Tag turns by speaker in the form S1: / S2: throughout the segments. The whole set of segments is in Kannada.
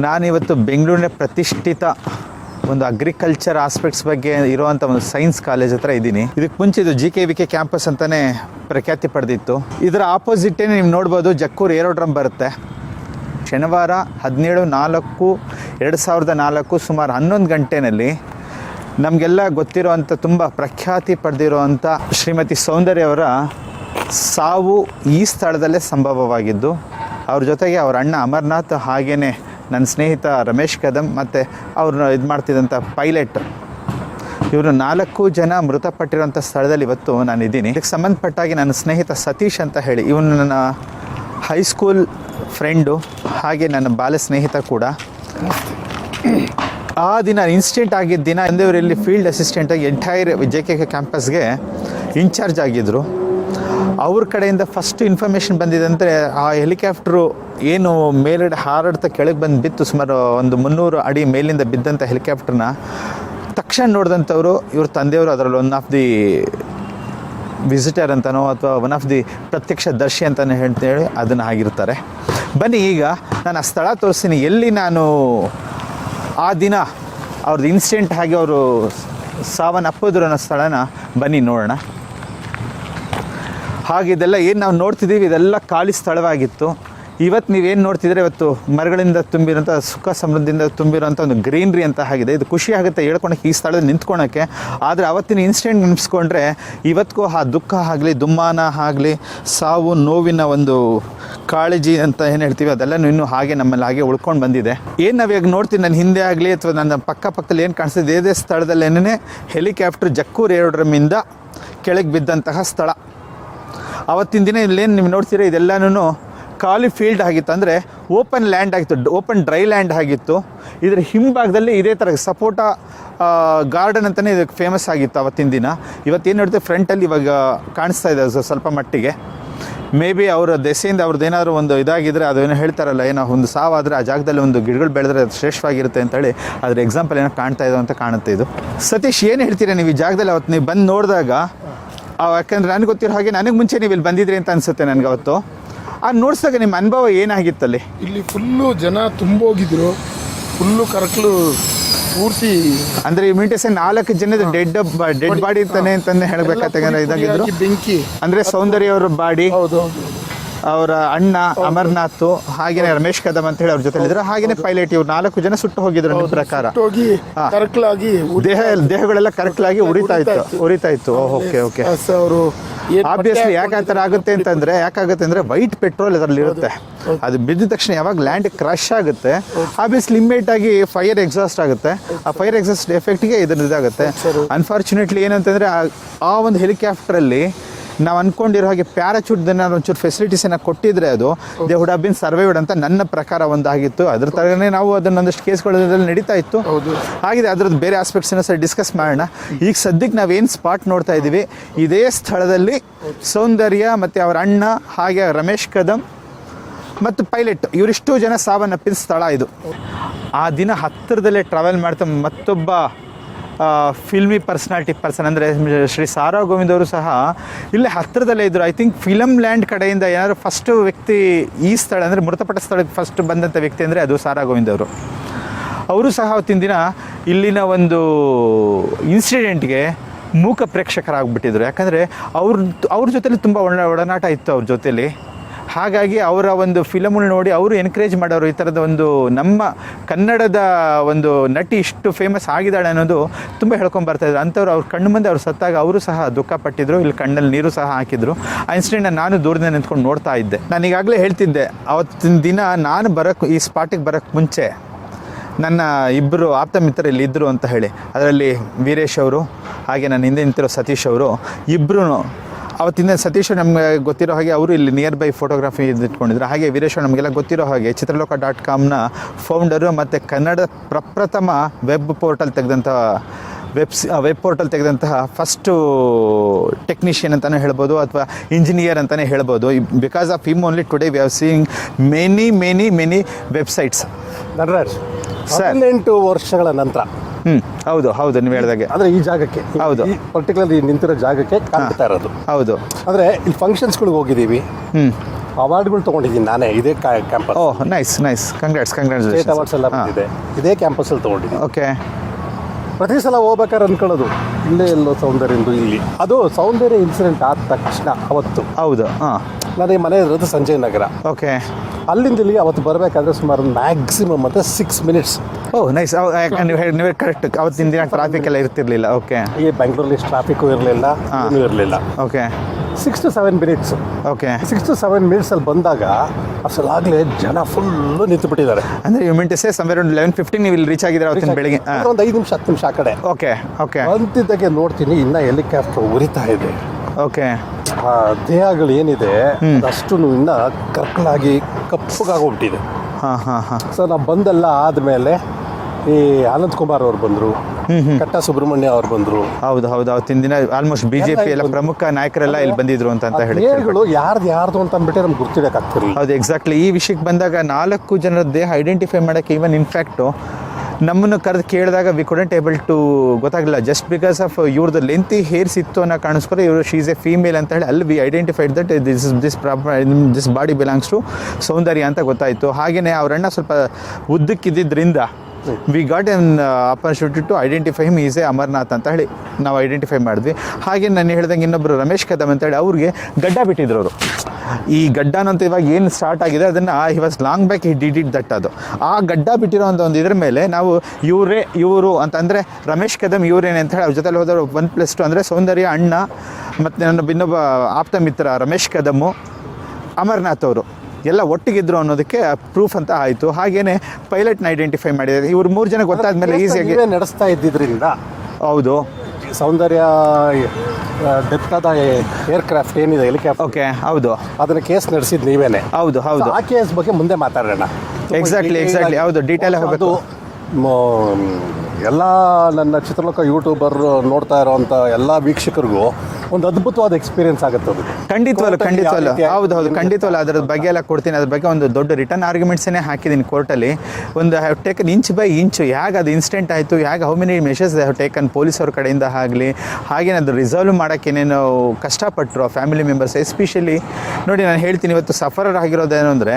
S1: ನಾನಿವತ್ತು ಬೆಂಗಳೂರಿನ ಪ್ರತಿಷ್ಠಿತ ಒಂದು ಅಗ್ರಿಕಲ್ಚರ್ ಆಸ್ಪೆಕ್ಟ್ಸ್ ಬಗ್ಗೆ ಇರುವಂಥ ಒಂದು ಸೈನ್ಸ್ ಕಾಲೇಜ್ ಹತ್ರ ಇದ್ದೀನಿ. ಇದಕ್ಕೆ ಮುಂಚೆ ಇದು G K V K campus ಅಂತಲೇ ಪ್ರಖ್ಯಾತಿ ಪಡೆದಿತ್ತು. ಇದರ ಆಪೋಸಿಟೇ ನೀವು ನೋಡ್ಬೋದು, ಜಕ್ಕೂರು ಏರೋಡ್ರಮ್ ಬರುತ್ತೆ. ಶನಿವಾರ ಹದಿನೇಳು ನಾಲ್ಕು, ಎರಡು ಸಾವಿರದ ನಾಲ್ಕು ಸುಮಾರು ಹನ್ನೊಂದು ಗಂಟೆನಲ್ಲಿ ನಮಗೆಲ್ಲ ಗೊತ್ತಿರುವಂಥ ತುಂಬ ಪ್ರಖ್ಯಾತಿ ಪಡೆದಿರುವಂಥ ಶ್ರೀಮತಿ ಸೌಂದರ್ಯ ಅವರ ಸಾವು ಈ ಸ್ಥಳದಲ್ಲೇ ಸಂಭವವಾಗಿದ್ದು, ಅವ್ರ ಜೊತೆಗೆ ಅವರ ಅಣ್ಣ ಅಮರ್ನಾಥ್ ಹಾಗೆಯೇ ನನ್ನ ಸ್ನೇಹಿತ ರಮೇಶ್ ಕದಂ ಮತ್ತು ಅವ್ರನ್ನ ಇದು ಮಾಡ್ತಿದ್ದಂಥ ಪೈಲಟ್. ಇವರು ನಾಲ್ಕು ಜನ ಮೃತಪಟ್ಟಿರುವಂಥ ಸ್ಥಳದಲ್ಲಿ ಇವತ್ತು ನಾನು ಇದ್ದೀನಿ ಇದಕ್ಕೆ ಸಂಬಂಧಪಟ್ಟಾಗಿ ನನ್ನ ಸ್ನೇಹಿತ ಸತೀಶ್ ಅಂತ ಹೇಳಿ, ಇವನು ನನ್ನ ಹೈಸ್ಕೂಲ್ ಫ್ರೆಂಡು ಹಾಗೆ ನನ್ನ ಬಾಲ್ಯ ಸ್ನೇಹಿತ ಕೂಡ. ಆ ದಿನ ಇನ್ಸಿಡೆಂಟ್ ಆಗಿದ್ದ ದಿನ ಇಲ್ಲಿ ಫೀಲ್ಡ್ ಅಸಿಸ್ಟೆಂಟಾಗಿ ಎಂಟೈರ್ ಜೆ ಕೆ ಕೆ ಕ್ಯಾಂಪಸ್ಗೆ ಇನ್ಚಾರ್ಜ್ ಆಗಿದ್ದರು ಅವ್ರ ಕಡೆಯಿಂದ ಫಸ್ಟ್ ಇನ್ಫಾರ್ಮೇಷನ್ ಬಂದಿದೆ ಅಂದರೆ ಆ ಹೆಲಿಕಾಪ್ಟ್ರು ಏನು ಮೇಲಡೆ ಹಾರಾಡ್ತಾ ಕೆಳಗೆ ಬಂದು ಬಿತ್ತು ಸುಮಾರು ಒಂದು ಮುನ್ನೂರು ಅಡಿ ಮೇಲಿಂದ ಬಿದ್ದಂಥ ಹೆಲಿಕಾಪ್ಟರ್ನ ತಕ್ಷಣ ನೋಡಿದಂಥವ್ರು ಇವ್ರ ತಂದೆಯವರು ಅದರಲ್ಲಿ ಒನ್ ಆಫ್ ದಿ ವಿಸಿಟರ್ ಅಂತನೋ ಅಥವಾ ಒನ್ ಆಫ್ ದಿ ಪ್ರತ್ಯಕ್ಷ ದರ್ಶಿ ಅಂತಲೇ ಹೇಳ್ತೇಳಿ ಅದನ್ನು ಆಗಿರ್ತಾರೆ. ಬನ್ನಿ ಈಗ ನಾನು ಆ ಸ್ಥಳ ತೋರಿಸ್ತೀನಿ. ಎಲ್ಲಿ ನಾನು ಆ ದಿನ ಅವ್ರದ್ದು ಇನ್ಸಿಡೆಂಟ್ ಆಗಿ ಅವರು ಸಾವನ್ನಪ್ಪಿದ್ರು ಅನ್ನೋ ಸ್ಥಳನ ಬನ್ನಿ ನೋಡೋಣ. ಹಾಗೆ ಇದೆಲ್ಲ ಏನು ನಾವು ನೋಡ್ತಿದ್ದೀವಿ, ಇದೆಲ್ಲ ಖಾಲಿ ಸ್ಥಳವಾಗಿತ್ತು. ಇವತ್ತು ನೀವೇನು ನೋಡ್ತಿದ್ರೆ ಇವತ್ತು ಮರಗಳಿಂದ ತುಂಬಿರೋಂಥ ಸುಖ ಸಮೃದ್ಧಿಯಿಂದ ತುಂಬಿರೋಂಥ ಒಂದು ಗ್ರೀನ್ರಿ ಅಂತ ಆಗಿದೆ. ಇದು ಖುಷಿ ಆಗುತ್ತೆ ಹೇಳ್ಕೊಳಕ್ಕೆ ಈ ಸ್ಥಳದಲ್ಲಿ ನಿಂತ್ಕೊಳಕ್ಕೆ. ಆದರೆ ಅವತ್ತಿನ ಇನ್ಸಿಡೆಂಟ್ ನೆನೆಸ್ಕೊಂಡ್ರೆ ಇವತ್ತಿಗೂ ಆ ದುಃಖ ಆಗಲಿ, ದುಮ್ಮಾನ ಆಗಲಿ, ಸಾವು, ನೋವಿನ ಒಂದು ಕಾಳಜಿ ಅಂತ ಏನು ಹೇಳ್ತೀವಿ ಅದೆಲ್ಲ ಇನ್ನೂ ಹಾಗೆ ನಮ್ಮಲ್ಲಿ ಹಾಗೆ ಉಳ್ಕೊಂಡು ಬಂದಿದೆ. ಏನು ನಾವು ಈಗ ನೋಡ್ತೀನಿ ನನ್ನ ಹಿಂದೆ ಆಗಲಿ ಅಥವಾ ನನ್ನ ಪಕ್ಕ ಪಕ್ಕದಲ್ಲಿ ಏನು ಕಾಣಿಸ್ತಿದೆ, ಇದೇ ಸ್ಥಳದಲ್ಲೇನೇ ಹೆಲಿಕಾಪ್ಟರ್ ಜಕ್ಕೂರ್ ಎರಡರಿಂದ ಕೆಳಗೆ ಬಿದ್ದಂತಹ ಸ್ಥಳ. ಅವತ್ತಿನ ದಿನ ಇಲ್ಲೇನು ನೀವು ನೋಡ್ತೀರಾ ಇದೆಲ್ಲನೂ ಖಾಲಿ ಫೀಲ್ಡ್ ಆಗಿತ್ತು. ಅಂದರೆ ಓಪನ್ ಲ್ಯಾಂಡ್ ಆಗಿತ್ತು ಓಪನ್ ಡ್ರೈ ಲ್ಯಾಂಡ್ ಆಗಿತ್ತು. ಇದರ ಹಿಂಭಾಗದಲ್ಲಿ ಇದೇ ಥರ ಸಪೋಟ ಗಾರ್ಡನ್ ಅಂತಲೇ ಇದಕ್ಕೆ ಫೇಮಸ್ ಆಗಿತ್ತು ಅವತ್ತಿನ ದಿನ. ಇವತ್ತೇನು ನೋಡ್ತೀವಿ ಫ್ರಂಟಲ್ಲಿ ಇವಾಗ ಕಾಣಿಸ್ತಾ ಇದೆ ಸ್ವಲ್ಪ ಮಟ್ಟಿಗೆ. ಮೇ ಬಿ ಅವರ ದೆಸೆಯಿಂದ ಅವ್ರದ್ದು ಏನಾದರೂ ಒಂದು ಇದಾಗಿದ್ದರೆ ಅದೇನೋ ಹೇಳ್ತಾರಲ್ಲ, ಏನೋ ಒಂದು ಸಾವಾದರೆ ಆ ಜಾಗದಲ್ಲಿ ಒಂದು ಗಿಡಗಳು ಬೆಳೆದ್ರೆ ಅದು ಶ್ರೇಷ್ಠವಾಗಿರುತ್ತೆ ಅಂತೇಳಿ ಅದ್ರ ಎಕ್ಸಾಂಪಲ್ ಏನೋ ಕಾಣ್ತಾ ಇದೆ ಅಂತ ಕಾಣುತ್ತೆ ಇದು. ಸತೀಶ್, ಏನು ಹೇಳ್ತೀರಾ ನೀವು ಈ ಜಾಗದಲ್ಲಿ ಅವತ್ತು ನೀವು ಬಂದು ನೋಡಿದಾಗ? ಯಾಕಂದ್ರೆ ನನಗೆ ಗೊತ್ತಿರೋ ಹಾಗೆ ನನಗೆ ಮುಂಚೆ ನೀವು ಇಲ್ಲಿ ಬಂದಿದ್ರಿ ಅಂತ ಅನ್ಸುತ್ತೆ ನನಗೆ ಅವತ್ತು. ಆ ನೋಡ್ಸಿದಾಗ ನಿಮ್ಮ ಅನುಭವ ಏನಾಗಿತ್ತಲ್ಲಿ?
S2: ಇಲ್ಲಿ ಫುಲ್ಲು ಜನ ತುಂಬೋಗಿದ್ರು. ಫುಲ್ಲು ಕರಕಲು ಪೂರ್ತಿ
S1: ಅಂದ್ರೆ ಇಮ್ಯುನಿಟೇಷನ್ ನಾಲ್ಕು ಜನದ ಡೆಡ್ ಡೆಡ್ ಬಾಡಿ ಅಂತಾನೆ ಅಂತಾನೆ ಹೇಳ್ಬೇಕಾಗ್ತದೆ ಇದಾಗಿದ್ರು?
S2: ಬೆಂಕಿ.
S1: ಅಂದ್ರೆ ಸೌಂದರ್ಯ ಅವರ ಬಾಡಿ
S2: ಹೌದು.
S1: ಅವರ ಅಣ್ಣ ಅಮರ್ನಾಥ್ ಹಾಗೇನೆ ರಮೇಶ್ ಕದಮ್ ಅಂತ ಹೇಳಿ ಅವ್ರ ಜೊತೆ ಇದ್ರು ಹಾಗೇನೆ ಪೈಲಟ್ ಇವ್ರು. ನಾಲ್ಕು ಜನ ಸುಟ್ಟು ಹೋಗಿದ್ರು ನಿಮ್ಮ ಪ್ರಕಾರ.
S2: ಹೋಗಿ
S1: ಹಾ.
S2: ಕರಕಲಾಗಿ
S1: ದೇಹ ದೇಹಗಳೆಲ್ಲ ಕರೆಕ್ಟ್ಲಾಗಿ ಉರಿತಾ ಇತ್ತು. ಉರಿತಾ ಇತ್ತು. ಓಕೆ ಓಕೆ
S2: ಅವರು
S1: ಆಬ್ವಿಯಸ್ಲಿ ಯಾಕೆ ಆ ಥರ ಆಗುತ್ತೆ ಅಂತಂದ್ರೆ ಯಾಕಾಗುತ್ತೆ ಅಂದ್ರೆ ವೈಟ್ ಪೆಟ್ರೋಲ್ ಅದರಲ್ಲಿ ಇರುತ್ತೆ. ಅದು ಬಿದ್ದ ತಕ್ಷಣ ಯಾವಾಗ ಲ್ಯಾಂಡ್ ಕ್ರಶ್ ಆಗುತ್ತೆ ಆಬ್ವಿಯಸ್ಲಿ ಇಮ್ಮಿಡಿಯೇಟ್ ಆಗಿ ಫೈರ್ ಎಕ್ಸಾಸ್ಟ್ ಆಗುತ್ತೆ. ಆ ಫೈರ್ ಎಕ್ಸಾಸ್ಟ್ ಎಫೆಕ್ಟ್ಗೆ ಇದನ್ನ ಇದಾಗುತ್ತೆ. ಅನ್ಫಾರ್ಚುನೇಟ್ಲಿ ಏನಂತಂದ್ರೆ ಆ- ಆ ಒಂದು ಹೆಲಿಕಾಪ್ಟರಲ್ಲಿ ನಾವು ಅನ್ಕೊಂಡಿರೋ ಹಾಗೆ ಪ್ಯಾರಾಚೂಟ್ ಒಂಚೂರು ಫೆಸಿಲಿಟೀಸನ್ನು ಕೊಟ್ಟಿದ್ರೆ ಅದು ದೇ ಹ್ಯಾವ್ ಬಿನ್ ಸರ್ವೈವ್ಡ್ ಅಂತ ನನ್ನ ಪ್ರಕಾರ ಒಂದಾಗಿತ್ತು. ಅದ್ರ ತರನೇ ನಾವು ಅದನ್ನ ಒಂದಷ್ಟು ಕೇಸ್ಗಳಲ್ಲಿ ನಡೀತಾ ಇತ್ತು. ಆಗಿದೆ ಅದ್ರದ್ದು ಬೇರೆ ಆಸ್ಪೆಕ್ಟ್ಸನ್ನ ಸರ್ ಡಿಸ್ಕಸ್ ಮಾಡೋಣ. ಈಗ ಸದ್ಯಕ್ಕೆ ನಾವೇನು ಸ್ಪಾಟ್ ನೋಡ್ತಾ ಇದ್ದೀವಿ ಇದೇ ಸ್ಥಳದಲ್ಲಿ ಸೌಂದರ್ಯ ಮತ್ತು ಅವರ ಅಣ್ಣ ಹಾಗೆ ರಮೇಶ್ ಕದಂ ಮತ್ತು ಪೈಲಟ್ ಇವರಿಷ್ಟು ಜನ ಸಾವನ್ನಪ್ಪಿನ ಸ್ಥಳ ಇದು. ಆ ದಿನ ಹತ್ತಿರದಲ್ಲೇ ಟ್ರಾವೆಲ್ ಮಾಡ್ತಾ ಮತ್ತೊಬ್ಬ ಫಿಲ್ಮಿ ಪರ್ಸ್ನಾಲಿಟಿ ಪರ್ಸನ್ ಅಂದರೆ ಶ್ರೀ ಸಾರಾ ಗೋವಿಂದ್ ಅವರು ಸಹ ಇಲ್ಲೇ ಹತ್ತಿರದಲ್ಲೇ ಇದ್ದರು ಐ ಥಿಂಕ್ ಫಿಲಮ್ ಲ್ಯಾಂಡ್ ಕಡೆಯಿಂದ ಏನಾದರೂ ಫಸ್ಟ್ ವ್ಯಕ್ತಿ ಈ ಸ್ಥಳ ಅಂದರೆ ಮೃತಪಟ್ಟ ಸ್ಥಳಕ್ಕೆ ಫಸ್ಟ್ ಬಂದಂಥ ವ್ಯಕ್ತಿ ಅಂದರೆ ಅದು ಸಾರಾ ಗೋವಿಂದ್ ಅವರು. ಅವರು ಸಹ ಅವತ್ತಿನ ದಿನ ಇಲ್ಲಿನ ಒಂದು ಇನ್ಸಿಡೆಂಟ್ಗೆ ಮೂಕ ಪ್ರೇಕ್ಷಕರಾಗ್ಬಿಟ್ಟಿದ್ರು. ಯಾಕಂದರೆ ಅವ್ರ ಅವ್ರ ಜೊತೆಲಿ ತುಂಬ ಒಳ್ಳೆ ಒಡನಾಟ ಇತ್ತು ಅವ್ರ ಜೊತೆಲಿ. ಹಾಗಾಗಿ ಅವರ ಒಂದು ಫಿಲಮ್ಗಳು ನೋಡಿ ಅವರು ಎನ್ಕರೇಜ್ ಮಾಡೋರು. ಈ ಥರದ ಒಂದು ನಮ್ಮ ಕನ್ನಡದ ಒಂದು ನಟಿ ಇಷ್ಟು ಫೇಮಸ್ ಆಗಿದ್ದಾಳೆ ಅನ್ನೋದು ತುಂಬ ಹೇಳ್ಕೊಂಬರ್ತಾಯಿದ್ರು ಅಂಥವ್ರು ಅವ್ರ ಕಣ್ಣು ಮುಂದೆ ಅವ್ರು ಸತ್ತಾಗ ಅವರು ಸಹ ದುಃಖ ಪಟ್ಟಿದ್ರು, ಇಲ್ಲಿ ಕಣ್ಣಲ್ಲಿ ನೀರು ಸಹ ಹಾಕಿದ್ರು. ಆ ಇನ್ಸಿಡೆಂಟ್ನ ನಾನು ದೂರದಿಂದ ನಿಂತ್ಕೊಂಡು ನೋಡ್ತಾ ಇದ್ದೆ. ನಾನು ಈಗಾಗಲೇ ಹೇಳ್ತಿದ್ದೆ, ಅವತ್ತಿನ ದಿನ ನಾನು ಬರೋಕ್ಕೆ ಈ ಸ್ಪಾಟಿಗೆ ಬರೋಕ್ಕೆ ಮುಂಚೆ ನನ್ನ ಇಬ್ಬರು ಆಪ್ತ ಮಿತ್ರ ಇಲ್ಲಿ ಇದ್ದರು ಅಂತ ಹೇಳಿ. ಅದರಲ್ಲಿ ವೀರೇಶ್ ಅವರು, ಹಾಗೆ ನನ್ನ ಹಿಂದೆ ನಿಂತಿರೋ ಸತೀಶ್ ಅವರು ಇಬ್ಬರು ಅವತ್ತಿನ ಸತೀಶ್ ನಮಗೆ ಗೊತ್ತಿರೋ ಹಾಗೆ ಅವರು ಇಲ್ಲಿ ನಿಯರ್ ಬೈ ಫೋಟೋಗ್ರಫಿ ಇಟ್ಕೊಂಡಿದ್ರು. ಹಾಗೆ ವೀರೇಶ್ ನಮಗೆಲ್ಲ ಗೊತ್ತಿರೋ ಹಾಗೆ ಚಿತ್ರಲೋಕ ಡಾಟ್ ಕಾಮ್ನ ಫೌಂಡರು ಮತ್ತು ಕನ್ನಡ ಪ್ರಪ್ರಥಮ ವೆಬ್ ಪೋರ್ಟಲ್ ತೆಗೆದಂತಹ ವೆಬ್ ವೆಬ್ ಪೋರ್ಟಲ್ ತೆಗೆದಂತಹ ಫಸ್ಟು ಟೆಕ್ನಿಷಿಯನ್ ಅಂತಲೇ ಹೇಳ್ಬೋದು ಅಥವಾ ಇಂಜಿನಿಯರ್ ಅಂತಲೇ ಹೇಳ್ಬೋದು. Because of him only today we are seeing many many many websites
S3: Nataraj
S1: sir.
S3: ಹದಿನೆಂಟು ವರ್ಷಗಳ ನಂತರ
S1: ಹ್ಞೂ ಹೌದು ಹೌದು ನೀವು ಹೇಳ್ದಾಗೆ.
S3: ಅಂದ್ರೆ ಈ ಜಾಗಕ್ಕೆ
S1: ಹೌದು.
S3: ಪರ್ಟಿಕ್ಯುಲರ್ ಈ ನಿಂತಿರೋ ಜಾಗಕ್ಕೆ ಕಾಣ್ತಾ ಇರೋದು.
S1: ಹೌದು.
S3: ಅಂದ್ರೆ ಇಲ್ಲಿ ಫಂಕ್ಷನ್ಸ್ಗಳಿಗೆ ಹೋಗಿದ್ದೀವಿ.
S1: ಹ್ಮ್.
S3: ಅವಾರ್ಡ್ಗಳು ತಗೊಂಡಿದ್ದೀನಿ ನಾನೇ ಇದೇ campus
S1: oh nice nice congrats
S3: state awards ಎಲ್ಲ ಬಂದಿದೆ. ಇದೇ ಕ್ಯಾಂಪಸ್ಸಲ್ಲಿ ತಗೊಂಡಿದ್ದೀನಿ.
S1: ಓಕೆ
S3: ಪ್ರತಿ ಸಲ ಹೋಗ್ಬೇಕಾದ್ರೆ ಅನ್ಕೊಳ್ಳೋದು. ಇಲ್ಲೇ ಎಲ್ಲೋ ಸೌಂದರ್ಯಂದು ಇಲ್ಲಿ. ಅದು ಸೌಂದರ್ಯ ಇನ್ಸಿಡೆಂಟ್ ಆದ ತಕ್ಷಣ ಅವತ್ತು.
S1: ಹೌದು ಹಾಂ.
S3: ನನಗೆ ಮನೆ ಇರೋದು ಸಂಜಯ್ ನಗರ.
S1: ಓಕೆ
S3: ಅಲ್ಲಿಂದ ಇಲ್ಲಿ ಅವತ್ತು ಬರಬೇಕಾದ್ರೆ ಸುಮಾರು ಮ್ಯಾಕ್ಸಿಮಮ್ ಅಂತ ಸಿಕ್ಸ್ ಮಿನಿಟ್ಸ್
S1: ಓ ನೈಸ್ ನೀವು ಕರೆಕ್ಟ್ ಅವತ್ತಿನ ದಿನ ಟ್ರಾಫಿಕ್ ಎಲ್ಲ ಇರ್ತಿರ್ಲಿಲ್ಲ. ಓಕೆ
S3: ಈ ಬೆಂಗಳೂರಲ್ಲಿ ಟ್ರಾಫಿಕ್ಕು ಇರಲಿಲ್ಲ ಏನೂ ಇರಲಿಲ್ಲ.
S1: Okay
S3: six to seven minutes
S1: okay
S3: six to seven ಮಿನಿಟ್ಸಲ್ಲಿ ಬಂದಾಗ ಅಸಲಾಗಲೇ ಜನ ಫುಲ್ಲು ನಿಂತುಬಿಟ್ಟಿದ್ದಾರೆ
S1: ಅಂದರೆ ಯು ಮಿಂಟ್ ಸೇ ಸಮ್ವೇರ್ ಒಂದು ಲೆವೆನ್ ಫಿಫ್ಟೀನ್ ನೀವು ಇಲ್ಲಿ ರೀಚ್ ಆಗಿದ್ರೆ ಅವತ್ತಿನ ಬೆಳಿಗ್ಗೆ?
S3: ಒಂದು ಐದು ನಿಮಿಷ ಹತ್ತು ನಿಮಿಷ ಆ ಕಡೆ.
S1: ಓಕೆ ಓಕೆ
S3: ಅಂತಿದ್ದಾಗೆ ನೋಡ್ತೀನಿ ಇನ್ನ ಹೆಲಿಕಾಪ್ಟರ್ ಉರಿತಾ ಇದೆ.
S1: ಓಕೆ
S3: ಆ ದೇಹಗಳು ಏನಿದೆ ಅಷ್ಟು ಇನ್ನ ಕರ್ಕಲಾಗಿ ಕಪ್ಪಗಾಗೋಗ್ಬಿಟ್ಟಿದೆ
S1: ಹಾಂ ಹಾಂ ಹಾಂ.
S3: ಸೊ ನಾವು ಬಂದೆಲ್ಲ ಆದಮೇಲೆ ಈ ಆನಂದ್ ಕುಮಾರ್ ಅವ್ರು ಬಂದರು ಕಟ್ಟ ಸುಬ್ರಹ್ಮಣ್ಯ ಅವ್ರು ಬಂದರು.
S1: ಹೌದು ಹೌದು ಅವತ್ತಿನ ದಿನ ಆಲ್ಮೋಸ್ಟ್ ಬಿ ಜೆ ಪಿ ಎಲ್ಲ ಪ್ರಮುಖ ನಾಯಕರೆಲ್ಲ ಇಲ್ಲಿ ಬಂದಿದ್ರು ಅಂತ ಅಂತ ಹೇಳಿ
S3: ದೇಹಗಳು ಯಾರ್ದು ಯಾರ್ದು ಅಂತ ಅಂದ್ಬಿಟ್ಟೆ ನಮ್ಗೆ ಗುರ್ತಿಡಕ್ಕಾಗ್ತಿರಲಿಲ್ಲ
S1: ಹೌದು ಎಕ್ಸಾಕ್ಟ್ಲಿ ಈ ವಿಷಯಕ್ಕೆ ಬಂದಾಗ ನಾಲ್ಕು ಜನರ ದೇಹ ಐಡೆಂಟಿಫೈ ಮಾಡೋಕ್ಕೆ ಈವನ್ ಇನ್ಫ್ಯಾಕ್ಟು ನಮ್ಮನ್ನು ಕರೆದು ಕೇಳಿದಾಗ ವಿ ಕುಡೆಂಟ್ ಏಬಲ್ ಟು ಗೊತ್ತಾಗಲಿಲ್ಲ ಜಸ್ಟ್ ಬಿಕಾಸ್ ಆಫ್ ಇವ್ರದ್ದು ಲೆಂತಿ ಹೇರ್ಸ್ ಇತ್ತು ಅನ್ನೋ ಕಾಣಿಸ್ಕೊಂಡ್ರೆ ಇವರು ಶೀಸ್ ಎ ಫೀಮೇಲ್ ಅಂತ ಹೇಳಿ ಅಲ್ಲಿ we identified that this is this this body belongs to Soundarya ಅಂತ ಗೊತ್ತಾಯಿತು. ಹಾಗೆಯೇ ಅವರಣ್ಣ ಸ್ವಲ್ಪ ಉದ್ದಕ್ಕಿದ್ದರಿಂದ we got an opportunity to identify him is a Amarnath ಅಂತ ಹೇಳಿ ನಾವು ಐಡೆಂಟಿಫೈ ಮಾಡಿದ್ವಿ. ಹಾಗೆ ನಾನು ಹೇಳ್ದಂಗೆ ಇನ್ನೊಬ್ಬರು ರಮೇಶ್ ಕದಮ್ ಅಂತ ಹೇಳಿ ಅವ್ರಿಗೆ ಗಡ್ಡ ಬಿಟ್ಟಿದ್ರು ಅವರು. ಈ ಗಡ್ಡ ಅಂತ ಇವಾಗ ಏನು ಸ್ಟಾರ್ಟ್ ಆಗಿದೆ, ಅದನ್ನು he was long back he did it that ಅದು. ಆ ಗಡ್ಡ ಬಿಟ್ಟಿರೋ ಒಂದು ಇದ್ರ ಮೇಲೆ ನಾವು ಇವರೇ, ಇವರು ಅಂತಂದರೆ ರಮೇಶ್ ಕದಮ್ ಇವರೇನೆ ಅಂತ ಹೇಳಿ ಅವ್ರ ಜೊತೆಲಿ ಹೋದವರು ಒನ್ ಪ್ಲಸ್ ಟು ಅಂದರೆ ಸೌಂದರ್ಯ ಅಣ್ಣ, ಮತ್ತು ನನ್ನ ಇನ್ನೊಬ್ಬ ಆಪ್ತ ಮಿತ್ರ ರಮೇಶ್ ಕದಮ್ಮು, ಅಮರ್ನಾಥ್ ಅವರು. ಎಲ್ಲ ಒಟ್ಟಿಗಿದ್ರು ಅನ್ನೋದಕ್ಕೆ ಪ್ರೂಫ್ ಅಂತ ಆಯಿತು. ಹಾಗೇನೆ ಪೈಲಟ್ನ ಐಡೆಂಟಿಫೈ ಮಾಡಿದ್ದಾರೆ. ಇವ್ರು ಮೂರು ಜನ ಗೊತ್ತಾದ್ಮೇಲೆ ಈಸಿಯಾಗಿ
S3: ನಡೆಸ್ತಾ ಇದ್ದಿದ್ರಿಂದ
S1: ಹೌದು.
S3: ಸೌಂದರ್ಯ ಡೆತ್ ಆದ ಏರ್ಕ್ರಾಫ್ಟ್ ಏನಿದೆ ಹೆಲಿಕಾಪ್ಟರ್
S1: ಓಕೆ ಹೌದು.
S3: ಅದನ್ನ ಕೇಸ್ ನಡೆಸಿದ್ ನೀವೇನೆ.
S1: ಹೌದು ಹೌದು.
S3: ಆ ಕೇಸ್ ಬಗ್ಗೆ ಮುಂದೆ ಮಾತಾಡೋಣ.
S1: ಎಕ್ಸಾಕ್ಟ್ಲಿ ಎಕ್ಸಾಕ್ಟ್ಲಿ ಹೌದು,
S3: ಡೀಟೇಲ್ ಮ- ಎಲ್ಲ ನನ್ನ ಚಿತ್ರಲೋಕ ಯೂಟ್ಯೂಬರ್ ನೋಡ್ತಾ ಇರೋವಂಥ ಎಲ್ಲ ವೀಕ್ಷಕರಿಗೂ ಒಂದು ಅದ್ಭುತವಾದ ಎಕ್ಸ್ಪೀರಿಯನ್ಸ್ ಆಗುತ್ತೆ ಅದು.
S1: ಖಂಡಿತವಲ್ಲ ಖಂಡಿತವಲ್ಲ ಹೌದು ಹೌದು. ಖಂಡಿತವಲ್ಲ ಅದ್ರ ಬಗ್ಗೆ ಎಲ್ಲ ಕೊಡ್ತೀನಿ. ಅದ್ರ ಬಗ್ಗೆ ಒಂದು ದೊಡ್ಡ ರಿಟರ್ನ್ ಆರ್ಗ್ಯುಮೆಂಟ್ಸನ್ನೇ ಹಾಕಿದ್ದೀನಿ ಕೋರ್ಟಲ್ಲಿ. ಒಂದು have taken inch by inch ಹೇಗೆ ಅದು ಇನ್ಸ್ಟೆಂಟ್ ಆಯಿತು ಹೇಗೆ how many measures have taken ಪೊಲೀಸವ್ರ ಕಡೆಯಿಂದ ಆಗಲಿ ಹಾಗೇನೆ ಅದು ರಿಸಾಲ್ವ್ ಮಾಡೋಕ್ಕೆ ಏನೇನು ಕಷ್ಟಪಟ್ಟರು ಫ್ಯಾಮಿಲಿ ಮೆಂಬರ್ಸ್ ಎಸ್ಪೆಷಲಿ ನೋಡಿ ನಾನು ಹೇಳ್ತೀನಿ ಇವತ್ತು ಸಫರರ್ ಆಗಿರೋದೇನು ಅಂದರೆ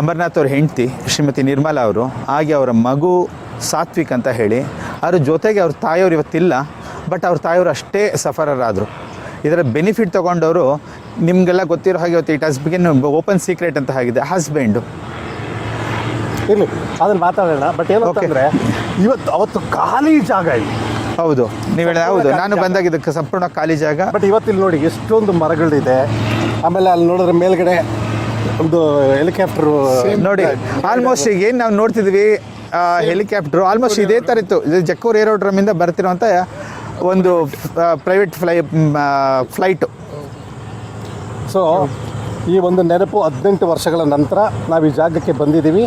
S1: ಅಮರ್ನಾಥ್ ಅವ್ರ ಹೆಂಡತಿ ಶ್ರೀಮತಿ ನಿರ್ಮಲಾ ಅವರು ಹಾಗೆ ಅವರ ಮಗು ಸಾತ್ವಿಕ್ ಅಂತ ಹೇಳಿ ಅವ್ರ ಜೊತೆಗೆ ಅವ್ರ ತಾಯಿಯವ್ರು ಇವತ್ತಿಲ್ಲ. ಬಟ್ ಅವ್ರ ತಾಯಿಯವರು ಅಷ್ಟೇ ಸಫರರ್ ಆದರು ಇದರ ಬೆನಿಫಿಟ್ ತೊಗೊಂಡವರು ನಿಮಗೆಲ್ಲ ಗೊತ್ತಿರೋ ಹಾಗೆ ಇವತ್ತು it has begin open secret ಅಂತ ಆಗಿದೆ ಹಸ್ಬೆಂಡು
S3: ಇರಲಿ. ಅದನ್ನು ಮಾತಾಡೋಣ. ಬಟ್ ಏನು ಅಂದರೆ ಇವತ್ತು ಅವತ್ತು ಖಾಲಿ ಜಾಗ ಇಲ್ಲಿ.
S1: ಹೌದು. ನೀವು ಹೇಳಿದ ಹೌದು. ನಾನು ಬಂದಾಗ ಇದಕ್ಕೆ ಸಂಪೂರ್ಣ ಖಾಲಿ ಜಾಗ.
S3: ಬಟ್ ಇವತ್ತಿಲ್ಲಿ ನೋಡಿ ಎಷ್ಟೊಂದು ಮರಗಳಿದೆ. ಆಮೇಲೆ ಅಲ್ಲಿ ನೋಡಿದ್ರೆ ಮೇಲ್ಗಡೆ ಒಂದು ಹೆಲಿಕಾಪ್ಟರ್
S1: ನೋಡಿ ಆಲ್ಮೋಸ್ಟ್ ಈಗ ಏನು ನಾವು ನೋಡ್ತಿದ್ವಿ ಹೆಲಿಕಾಪ್ಟ್ರು ಆಲ್ಮೋಸ್ಟ್ ಇದೇ ಥರ ಇತ್ತು. ಇದು ಜಕ್ಕೂರ್ ಏರೋಡ್ರಮಿಂದ ಬರ್ತಿರೋಂಥ ಒಂದು ಪ್ರೈವೇಟ್ ಫ್ಲೈ ಫ್ಲೈಟು
S3: ಸೊ ಈ ಒಂದು ನೆನಪು ಹದಿನೆಂಟು ವರ್ಷಗಳ ನಂತರ ನಾವು ಈ ಜಾಗಕ್ಕೆ ಬಂದಿದ್ದೀವಿ.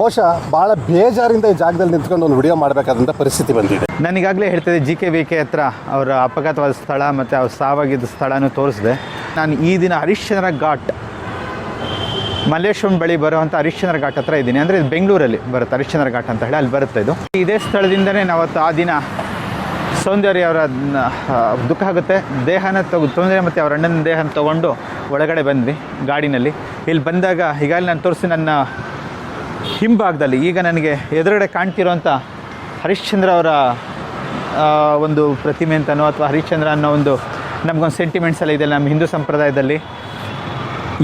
S3: ಬಹುಶಃ ಭಾಳ ಬೇಜಾರಿಂದ ಈ ಜಾಗದಲ್ಲಿ ನಿಂತ್ಕೊಂಡು ಒಂದು ವಿಡಿಯೋ ಮಾಡಬೇಕಾದಂಥ ಪರಿಸ್ಥಿತಿ ಬಂದಿದೆ.
S1: ನನಗಾಗಲೇ ಹೇಳ್ತಿದ್ದೆ ಜಿ ಕೆ ವಿ ಕೆ ಹತ್ರ ಅವರ ಅಪಘಾತವಾದ ಸ್ಥಳ ಮತ್ತು ಅವ್ರ ಸಾವಾಗಿದ್ದ ಸ್ಥಳನೂ ತೋರಿಸಿದೆ. ನಾನು ಈ ದಿನ ಹರಿಶ್ಚಂದ್ರ ಘಾಟ್ ಮಲ್ಲೇಶ್ವರಂ ಬಳಿ ಬರುವಂಥ ಹರಿಶ್ಚಂದ್ರ ಘಾಟ್ ಹತ್ರ ಇದ್ದೀನಿ. ಅಂದರೆ ಇದು ಬೆಂಗಳೂರಲ್ಲಿ ಬರುತ್ತೆ ಹರಿಶ್ಚಂದ್ರ ಘಾಟ್ ಅಂತ ಹೇಳಿ ಅಲ್ಲಿ ಬರುತ್ತೆ ಇದು. ಇದೇ ಸ್ಥಳದಿಂದನೇ ನಾವು ಆ ದಿನ ಸೌಂದರ್ಯ ಅವರ ದುಃಖ ಆಗುತ್ತೆ. ದೇಹನ ತಗೊ, ಸೌಂದರ್ಯ ಮತ್ತು ಅವರ ಅಣ್ಣನ ದೇಹನ ತೊಗೊಂಡು ಒಳಗಡೆ ಬಂದ್ವಿ ಗಾಡಿನಲ್ಲಿ. ಇಲ್ಲಿ ಬಂದಾಗ ಈಗಾಗಲೇ ನಾನು ತೋರಿಸಿ ನನ್ನ ಹಿಂಭಾಗದಲ್ಲಿ, ಈಗ ನನಗೆ ಎದುರುಗಡೆ ಕಾಣ್ತಿರೋಂಥ ಹರಿಶ್ಚಂದ್ರ ಅವರ ಒಂದು ಪ್ರತಿಮೆ ಅಂತನೋ ಅಥವಾ ಹರಿಶ್ಚಂದ್ರ ಅನ್ನೋ ಒಂದು ನಮಗೊಂದು ಸೆಂಟಿಮೆಂಟ್ಸ್ ಎಲ್ಲ ಇದೆ ನಮ್ಮ ಹಿಂದೂ ಸಂಪ್ರದಾಯದಲ್ಲಿ.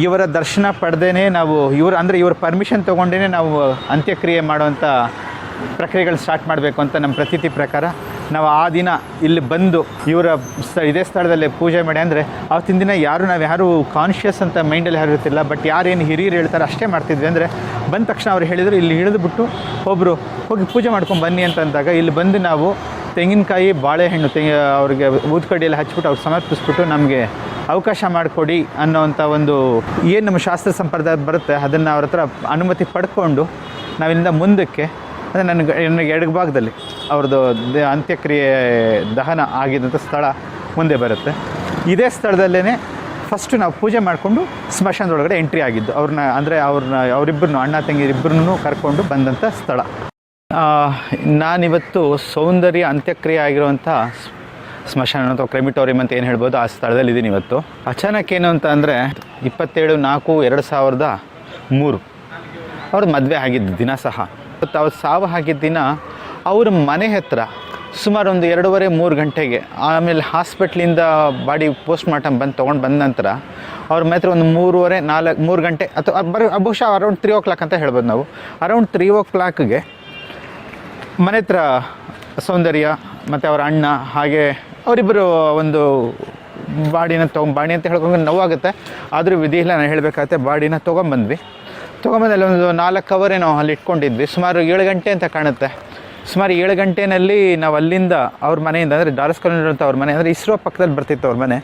S1: ಇವರ ದರ್ಶನ ಪಡೆದೇ ನಾವು ಇವರು, ಅಂದರೆ ಇವ್ರ ಪರ್ಮಿಷನ್ ತೊಗೊಂಡೇ ನಾವು ಅಂತ್ಯಕ್ರಿಯೆ ಮಾಡುವಂಥ ಪ್ರಕ್ರಿಯೆಗಳು ಸ್ಟಾರ್ಟ್ ಮಾಡಬೇಕು ಅಂತ ನಮ್ಮ ಪ್ರತೀತಿ ಪ್ರಕಾರ. ನಾವು ಆ ದಿನ ಇಲ್ಲಿ ಬಂದು ಇವರ ಇದೇ ಸ್ಥಳದಲ್ಲಿ ಪೂಜೆ ಮಾಡಿ ಅಂದರೆ ಅವತ್ತಿನ ದಿನ ಯಾರು, ನಾವು ಯಾರು ಕಾನ್ಷಿಯಸ್ ಅಂತ ಮೈಂಡಲ್ಲಿ ಯಾರು ಇರ್ತಿಲ್ಲ ಬಟ್ ಯಾರೇನು ಹಿರಿಯರು ಹೇಳ್ತಾರೆ ಅಷ್ಟೇ ಮಾಡ್ತಿದ್ವಿ ಅಂದರೆ ಬಂದ ತಕ್ಷಣ ಅವ್ರು ಹೇಳಿದರು, ಇಲ್ಲಿ ಇಳಿದುಬಿಟ್ಟು ಒಬ್ಬರು ಹೋಗಿ ಪೂಜೆ ಮಾಡ್ಕೊಂಡು ಬನ್ನಿ ಅಂತ ಅಂದಾಗ ಇಲ್ಲಿ ಬಂದು ನಾವು ತೆಂಗಿನಕಾಯಿ, ಬಾಳೆಹಣ್ಣು, ತೆಂಗ ಅವ್ರಿಗೆ ಊದ್ಕಡ್ಡಿಯಲ್ಲಿ ಹಚ್ಬಿಟ್ಟು ಅವ್ರು ಸಮರ್ಪಿಸ್ಬಿಟ್ಟು ನಮಗೆ ಅವಕಾಶ ಮಾಡಿಕೊಡಿ ಅನ್ನೋವಂಥ ಒಂದು ಏನು ನಮ್ಮ ಶಾಸ್ತ್ರ ಸಂಪ್ರದಾಯ ಬರುತ್ತೆ, ಅದನ್ನು ಅವ್ರ ಹತ್ರ ಅನುಮತಿ ಪಡ್ಕೊಂಡು ನಾವಿಲ್ಲಿಂದ ಮುಂದಕ್ಕೆ ಅಂದರೆ ನನಗೆ ನನಗೆ ಎಡಗ ಭಾಗದಲ್ಲಿ ಅವ್ರದ್ದು ಅಂತ್ಯಕ್ರಿಯೆ ದಹನ ಆಗಿದ್ದಂಥ ಸ್ಥಳ ಮುಂದೆ ಬರುತ್ತೆ. ಇದೇ ಸ್ಥಳದಲ್ಲೇ ಫಸ್ಟು ನಾವು ಪೂಜೆ ಮಾಡಿಕೊಂಡು ಸ್ಮಶಾನದೊಳಗಡೆ ಎಂಟ್ರಿ ಆಗಿದ್ದು, ಅವ್ರನ್ನ ಅಂದರೆ ಅವ್ರನ್ನ ಅವರಿಬ್ಬರನ್ನು, ಅಣ್ಣ ತಂಗಿರಿಬ್ಬರನ್ನೂ ಕರ್ಕೊಂಡು ಬಂದಂಥ ಸ್ಥಳ. ನಾನಿವತ್ತು ಸೌಂದರ್ಯ ಅಂತ್ಯಕ್ರಿಯೆ ಆಗಿರುವಂಥ ಸ್ಮಶಾನ ಅಥವಾ ಕ್ರೆಮಿಟೋರಿಯಂ ಅಂತ ಏನು ಹೇಳ್ಬೋದು ಆ ಸ್ಥಳದಲ್ಲಿ ಇದ್ದೀನಿ ಇವತ್ತು. ಅಚಾನಕ್ ಏನು ಅಂತ ಅಂದರೆ ಇಪ್ಪತ್ತೇಳು, ನಾಲ್ಕು, ಎರಡು ಸಾವಿರದ ಮೂರು. ಅವ್ರದ್ದು ಮದುವೆ ಆಗಿದ್ದು ದಿನ ಸಹ. ಅವ್ರು ಸಾವು ಹಾಕಿದ ದಿನ ಅವ್ರ ಮನೆ ಹತ್ರ ಸುಮಾರು ಒಂದು ಎರಡೂವರೆ ಮೂರು ಗಂಟೆಗೆ ಆಮೇಲೆ ಹಾಸ್ಪಿಟ್ಲಿಂದ ಬಾಡಿ ಪೋಸ್ಟ್ ಮಾರ್ಟಮ್ ಬಂದು ತೊಗೊಂಡು ಬಂದ ನಂತರ ಅವ್ರ ಮನೆ ಹತ್ರ ಒಂದು ಮೂರುವರೆ ನಾಲ್ಕು ಮೂರು ಗಂಟೆ ಅಥವಾ ಬರೀ ಬಹುಶಃ ಅರೌಂಡ್ ತ್ರೀ ಓ ಕ್ಲಾಕ್ ಅಂತ ಹೇಳ್ಬೋದು ನಾವು. ಅರೌಂಡ್ ತ್ರೀ ಓ ಕ್ಲಾಕ್ಗೆ ಮನೆ ಹತ್ರ ಸೌಂದರ್ಯ ಮತ್ತು ಅವರ ಅಣ್ಣ ಹಾಗೆ ಅವರಿಬ್ಬರು ಒಂದು ಬಾಡಿನ ತೊಗೊಂಡು ಬಾಡಿ ಅಂತ ಹೇಳ್ಕೊಂಡು ನೋವಾಗುತ್ತೆ. ಆದರೂ ವಿಧಿ ಇಲ್ಲ, ನಾನು ಹೇಳಬೇಕಾಗತ್ತೆ ಬಾಡಿನ ತೊಗೊಂಬಂದ್ವಿ. ತೊಗೊಂಬಂದು ಅಲ್ಲಿ ಒಂದು ನಾಲ್ಕು ಅವರೇ ನಾವು ಅಲ್ಲಿ ಇಟ್ಕೊಂಡಿದ್ವಿ. ಸುಮಾರು ಏಳು ಗಂಟೆ ಅಂತ ಕಾಣುತ್ತೆ. ಸುಮಾರು ಏಳು ಗಂಟೆನಲ್ಲಿ ನಾವು ಅಲ್ಲಿಂದ ಅವ್ರ ಮನೆಯಿಂದ, ಅಂದರೆ ಡಾಲಸ್ ಕಾಲೋನಿ ಅವ್ರ ಮನೆ, ಅಂದರೆ ಇಸ್ರೋ ಪಕ್ಕದಲ್ಲಿ ಬರ್ತಿತ್ತು ಅವ್ರ ಮನೆ.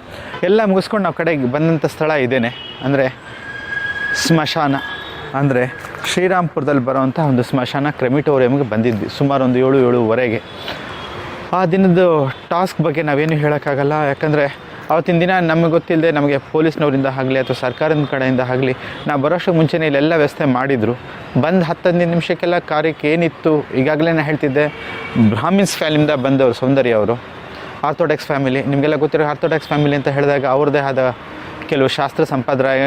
S1: ಎಲ್ಲ ಮುಗಿಸ್ಕೊಂಡು ನಾವು ಕಡೆಗೆ ಬಂದಂಥ ಸ್ಥಳ ಇದೇನೆ. ಅಂದರೆ ಸ್ಮಶಾನ. ಅಂದರೆ ಶ್ರೀರಾಮ್ಪುರದಲ್ಲಿ ಬರೋವಂಥ ಒಂದು ಸ್ಮಶಾನ ಕ್ರೆಮಿಟೋರಿಯಮ್ಗೆ ಬಂದಿದ್ವಿ. ಸುಮಾರು ಒಂದು ಏಳು ಏಳುವರೆಗೆ. ಆ ದಿನದ ಟಾಸ್ಕ್ ಬಗ್ಗೆ ನಾವೇನು ಹೇಳೋಕ್ಕಾಗಲ್ಲ. ಯಾಕಂದರೆ ಅವತ್ತಿನ ದಿನ ನಮಗೆ ಗೊತ್ತಿಲ್ಲದೆ ನಮಗೆ ಪೊಲೀಸ್ನವರಿಂದ ಆಗಲಿ ಅಥವಾ ಸರ್ಕಾರದ ಕಡೆಯಿಂದ ಆಗಲಿ, ನಾವು ಬರೋಷ್ಟು ಮುಂಚೆನೇ ಇಲ್ಲೆಲ್ಲ ವ್ಯವಸ್ಥೆ ಮಾಡಿದರು. ಬಂದು ಹತ್ತು ನಿಮಿಷಕ್ಕೆಲ್ಲ ಕಾರ್ಯಕ್ಕೆ ಏನಿತ್ತು? ಈಗಾಗಲೇ ನಾನು ಹೇಳ್ತಿದ್ದೆ, ಬ್ರಾಹ್ಮಿನ್ಸ್ ಫ್ಯಾಮಿಲಿಂದ ಬಂದವರು ಸೌಂದರ್ಯ ಅವರು. ಆರ್ಥೋಡಾಕ್ಸ್ ಫ್ಯಾಮಿಲಿ, ನಿಮಗೆಲ್ಲ ಗೊತ್ತಿರೋ ಆರ್ಥೋಡಾಕ್ಸ್ ಫ್ಯಾಮಿಲಿ ಅಂತ ಹೇಳಿದಾಗ ಅವ್ರದ್ದೇ ಆದ ಕೆಲವು ಶಾಸ್ತ್ರ ಸಂಪ್ರದಾಯ